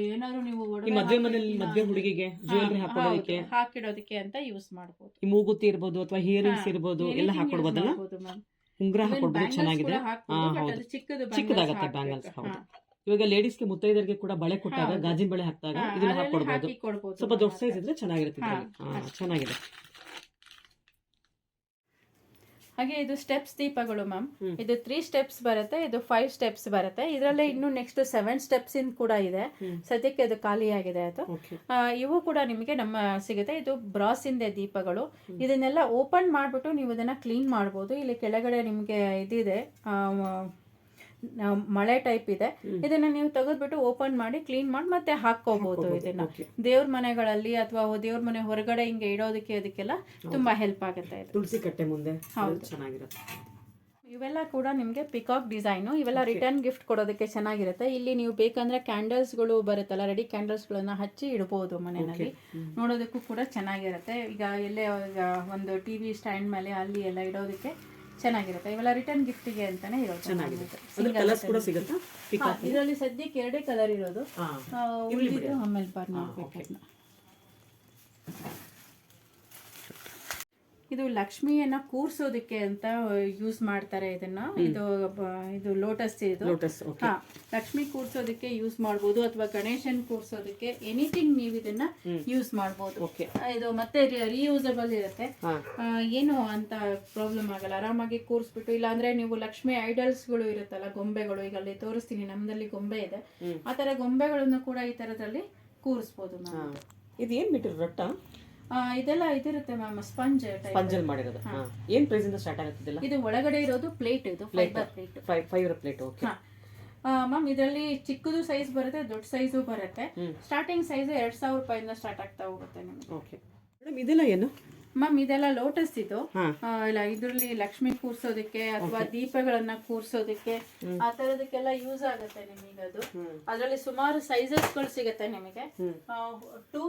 ಏನಾದ್ರು ನೀವು ಈ ಒಡವೆ ಮದ್ವೆ ಮನೇಲಿ ಮದ್ವೆ ಹುಡುಗಿಗೆ ಹಾ, ಹಾಕೋದಕ್ಕೆ ಹೌದು, ಹಾಕೊಳ್ಳೋದಕ್ಕೆ ಹಾಕಿಡೋದಕ್ಕೆ ಅಂತ ಯೂಸ್ ಮಾಡಬಹುದು ಈ ಮೂಗುತಿ ಇರ್ಬೋದು ಅಥವಾ ಹಿಯರಿಂಗ್ಸ್ ಇರ್ಬೋದು ಎಲ್ಲ ಹಾಕೊಡ್ಬೋದಲ್ಲ? ಉಂಗುರ ಹಾಕೊಡ್ಬೋದು ಚೆನ್ನಾಗಿದೆ. ಹಾ, ಹೌದು. ಚಿಕ್ಕದಾಗತ್ತೆ ಬ್ಯಾಂಗಲ್ಸ್ ಹೌದು. ಇವಾಗ ಲೇಡೀಸ್ಗೆ ಮುತ್ತೈದರಿಗೆ ಕೂಡ ಬಳೆ ಕೊಟ್ಟಾಗ. ಗಾಜಿನ ಬಳೆ ಹಾಕಿದಾಗ ಇದನ್ನ ಹಾಕೊಡ್ಬೋದು ಸ್ವಲ್ಪ ದೊಡ್ಡ ಸೈಜ್ ಇದ್ರೆ ಚೆನ್ನಾಗಿರುತ್ತೆ. ಚೆನ್ನಾಗಿದೆ. ಹಾಗೆ ಇದು ಸ್ಟೆಪ್ಸ್ ದೀಪಗಳು ಮ್ಯಾಮ್ ಇದು ತ್ರೀ ಸ್ಟೆಪ್ಸ್ ಬರುತ್ತೆ ಇದು ಫೈವ್ ಸ್ಟೆಪ್ಸ್ ಬರುತ್ತೆ. ಇದರಲ್ಲೇ ಇನ್ನು ನೆಕ್ಸ್ಟ್ ಸೆವೆನ್ ಸ್ಟೆಪ್ಸ್ ಇನ್ ಕೂಡ ಇದೆ. ಸದ್ಯಕ್ಕೆ ಅದು ಖಾಲಿ ಆಗಿದೆ ಅದು. ಇವು ಕೂಡ ನಿಮಗೆ ನಮ್ಮ ಸಿಗುತ್ತೆ. ಇದು ಬ್ರಾಸ್ ಇಂದೆ ದೀಪಗಳು. ಇದನ್ನೆಲ್ಲ ಓಪನ್ ಮಾಡ್ಬಿಟ್ಟು ನೀವು ಇದನ್ನ ಕ್ಲೀನ್ ಮಾಡ್ಬೋದು. ಇಲ್ಲಿ ಕೆಳಗಡೆ ನಿಮಗೆ ಇದಿದೆ. ಮಳೆ ಟೈಪ್ ಇದೆ. ಇದನ್ನ ನೀವು ತೆಗೆದ್ಬಿಟ್ಟು ಓಪನ್ ಮಾಡಿ ಕ್ಲೀನ್ ಮಾಡಿ ಮತ್ತೆ ಹಾಕೋಬಹುದು ಇದನ್ನ. ದೇವ್ರ ಮನೆಗಳಲ್ಲಿ ಅಥವಾ ದೇವ್ರ ಮನೆ ಹೊರಗಡೆ ಹಿಂಗೆ ಇಡೋದಕ್ಕೆ ಅದಕ್ಕೆಲ್ಲ ತುಂಬಾ ಹೆಲ್ಪ್ ಆಗುತ್ತೆ ತುಳಸಿ ಕಟ್ಟೆ ಮುಂದೆ. ಹೌದು. ಚೆನ್ನಾಗಿರುತ್ತೆ. ಇವೆಲ್ಲ ಕೂಡ ನಿಮಗೆ ಪಿಕಾಕ್ ಡಿಸೈನು ಇವೆಲ್ಲ ರಿಟರ್ನ್ ಗಿಫ್ಟ್ ಕೊಡೋದಕ್ಕೆ ಚೆನ್ನಾಗಿರುತ್ತೆ. ಇಲ್ಲಿ ನೀವು ಬೇಕಂದ್ರೆ ಕ್ಯಾಂಡಲ್ಸ್ಗಳು ಬರುತ್ತಲ್ಲ ರೆಡಿ ಕ್ಯಾಂಡಲ್ಸ್ಗಳನ್ನ ಹಚ್ಚಿ ಇಡಬಹುದು ಮನೆಯಲ್ಲಿ. ನೋಡೋದಕ್ಕೂ ಕೂಡ ಚೆನ್ನಾಗಿರುತ್ತೆ. ಈಗ ಎಲ್ಲೇ ಒಂದು ಟಿ ವಿ ಸ್ಟ್ಯಾಂಡ್ ಮೇಲೆ ಅಲ್ಲಿ ಎಲ್ಲ ಇಡೋದಕ್ಕೆ ಚೆನ್ನಾಗಿರುತ್ತೆ. ಇವೆಲ್ಲ ರಿಟರ್ನ್ ಗಿಫ್ಟಿಗೆ ಅಂತಾನೆ ಇರೋದು. ಚೆನ್ನಾಗಿರುತ್ತೆ. ನಮ್ಮದು. ಅಂದ್ರೆ ಕಲರ್ಸ್ ಕೂಡ ಸಿಗುತ್ತಾ? ಪಿಕಾಕ್ ಇದರಲ್ಲಿ ಸದ್ಯಕ್ಕೆ ಎರಡೇ ಕಲರ್ ಇರೋದು. ಆಮೇಲೆ ಬರ್ನ್ ಪ್ಯಾಕೆಟ್ನ ಮಾಡ್ಬೇಕು. ಇದು ಲಕ್ಷ್ಮಿಯನ್ನ ಕೂರ್ಸೋದಕ್ಕೆ ಅಂತ ಯೂಸ್ ಮಾಡ್ತಾರೆ ಇದನ್ನ. ಇದು ಇದು ಲೋಟಸ್ ಇದು. ಲೋಟಸ್ ಹಾ ಲಕ್ಷ್ಮಿ ಕೂರ್ಸೋದಕ್ಕೆ ಯೂಸ್ ಮಾಡ್ಬೋದು ಅಥವಾ ಗಣೇಶನ್ ಕೂರ್ಸೋದಕ್ಕೆ ಎನಿಥಿಂಗ್ ನೀವು ಇದನ್ನ ಯೂಸ್ ಮಾಡ್ಬೋದು. ಓಕೆ ಇದು ಮತ್ತೆ ರಿಯೂಸಬಲ್ ಇರುತ್ತೆ. ಏನು ಅಂತ ಪ್ರಾಬ್ಲಮ್ ಆಗಲ್ಲ. ಆರಾಮಾಗಿ ಕೂರಿಸ್ಬಿಟ್ಟು ಇಲ್ಲಾಂದ್ರೆ ನೀವು ಲಕ್ಷ್ಮಿ ಐಡಲ್ಸ್ಗಳು ಇರುತ್ತಲ್ಲ ಗೊಂಬೆಗಳು ಈಗ ಅಲ್ಲಿ ತೋರಿಸ್ತೀನಿ ನಮ್ದಲ್ಲಿ ಗೊಂಬೆ ಇದೆ. ಆತರ ಆ ತರ ಗೊಂಬೆಗಳನ್ನು ಕೂಡ ಈ ತರದಲ್ಲಿ ಕೂರಿಸ್ಬೋದು ನಾವು. ಇದೇನ್ ಇದು ಏನ್ ಮೀಟರ್ ರೊಟ್ಟ? ಇದೆಲ್ಲ ಇದಿರುತ್ತೆ ಮ್ಯಾಮ್ ಸ್ಪಂಜ್ ಸ್ಪಂಜಲ್ ಮಾಡಿರೋದು. ಏನ್ ಪ್ರೈಸ್ ಇಂದ ಸ್ಟಾರ್ಟ್ ಆಗುತ್ತೆ ಇದೆಲ್ಲ ಇದು ಒಳಗಡೆ ಇರೋದು ಪ್ಲೇಟ್ ಇದು. Fibre plate five five plate okay ma'am ಇದರಲ್ಲಿ ಚಿಕ್ಕದು ಸೈಜ್ ಬರುತ್ತೆ ದೊಡ್ಡ ಸೈಜು ಬರುತ್ತೆ. ಸ್ಟಾರ್ಟಿಂಗ್ ಸೈಜ್ ಎರಡ್ ಸಾವಿರ ರೂಪಾಯಿಂದ ಸ್ಟಾರ್ಟ್ ಆಗ್ತಾ ಹೋಗುತ್ತೆ ನಿಮಗೆ. ಓಕೆ ಮೇಡಮ್ ಇದೆಲ್ಲ ಏನು? ಮ್ಯಾಮ್ ಇದೆಲ್ಲ ಲೋಟಸ್ ಇದು. ಇಲ್ಲ ಇದರಲ್ಲಿ ಲಕ್ಷ್ಮಿ ಕೂರ್ಸೋದಕ್ಕೆ ಅಥವಾ ದೀಪಗಳನ್ನ ಕೂರ್ಸೋದಕ್ಕೆ ಆ ತರದಕ್ಕೆಲ್ಲ ಯೂಸ್ ಆಗುತ್ತೆ ನಿಮಗೆ ಅದು. ಅದರಲ್ಲಿ ಸುಮಾರು ಸೈಜಸ್ಗಳು ಸಿಗುತ್ತೆ ನಿಮಗೆ. ಟೂ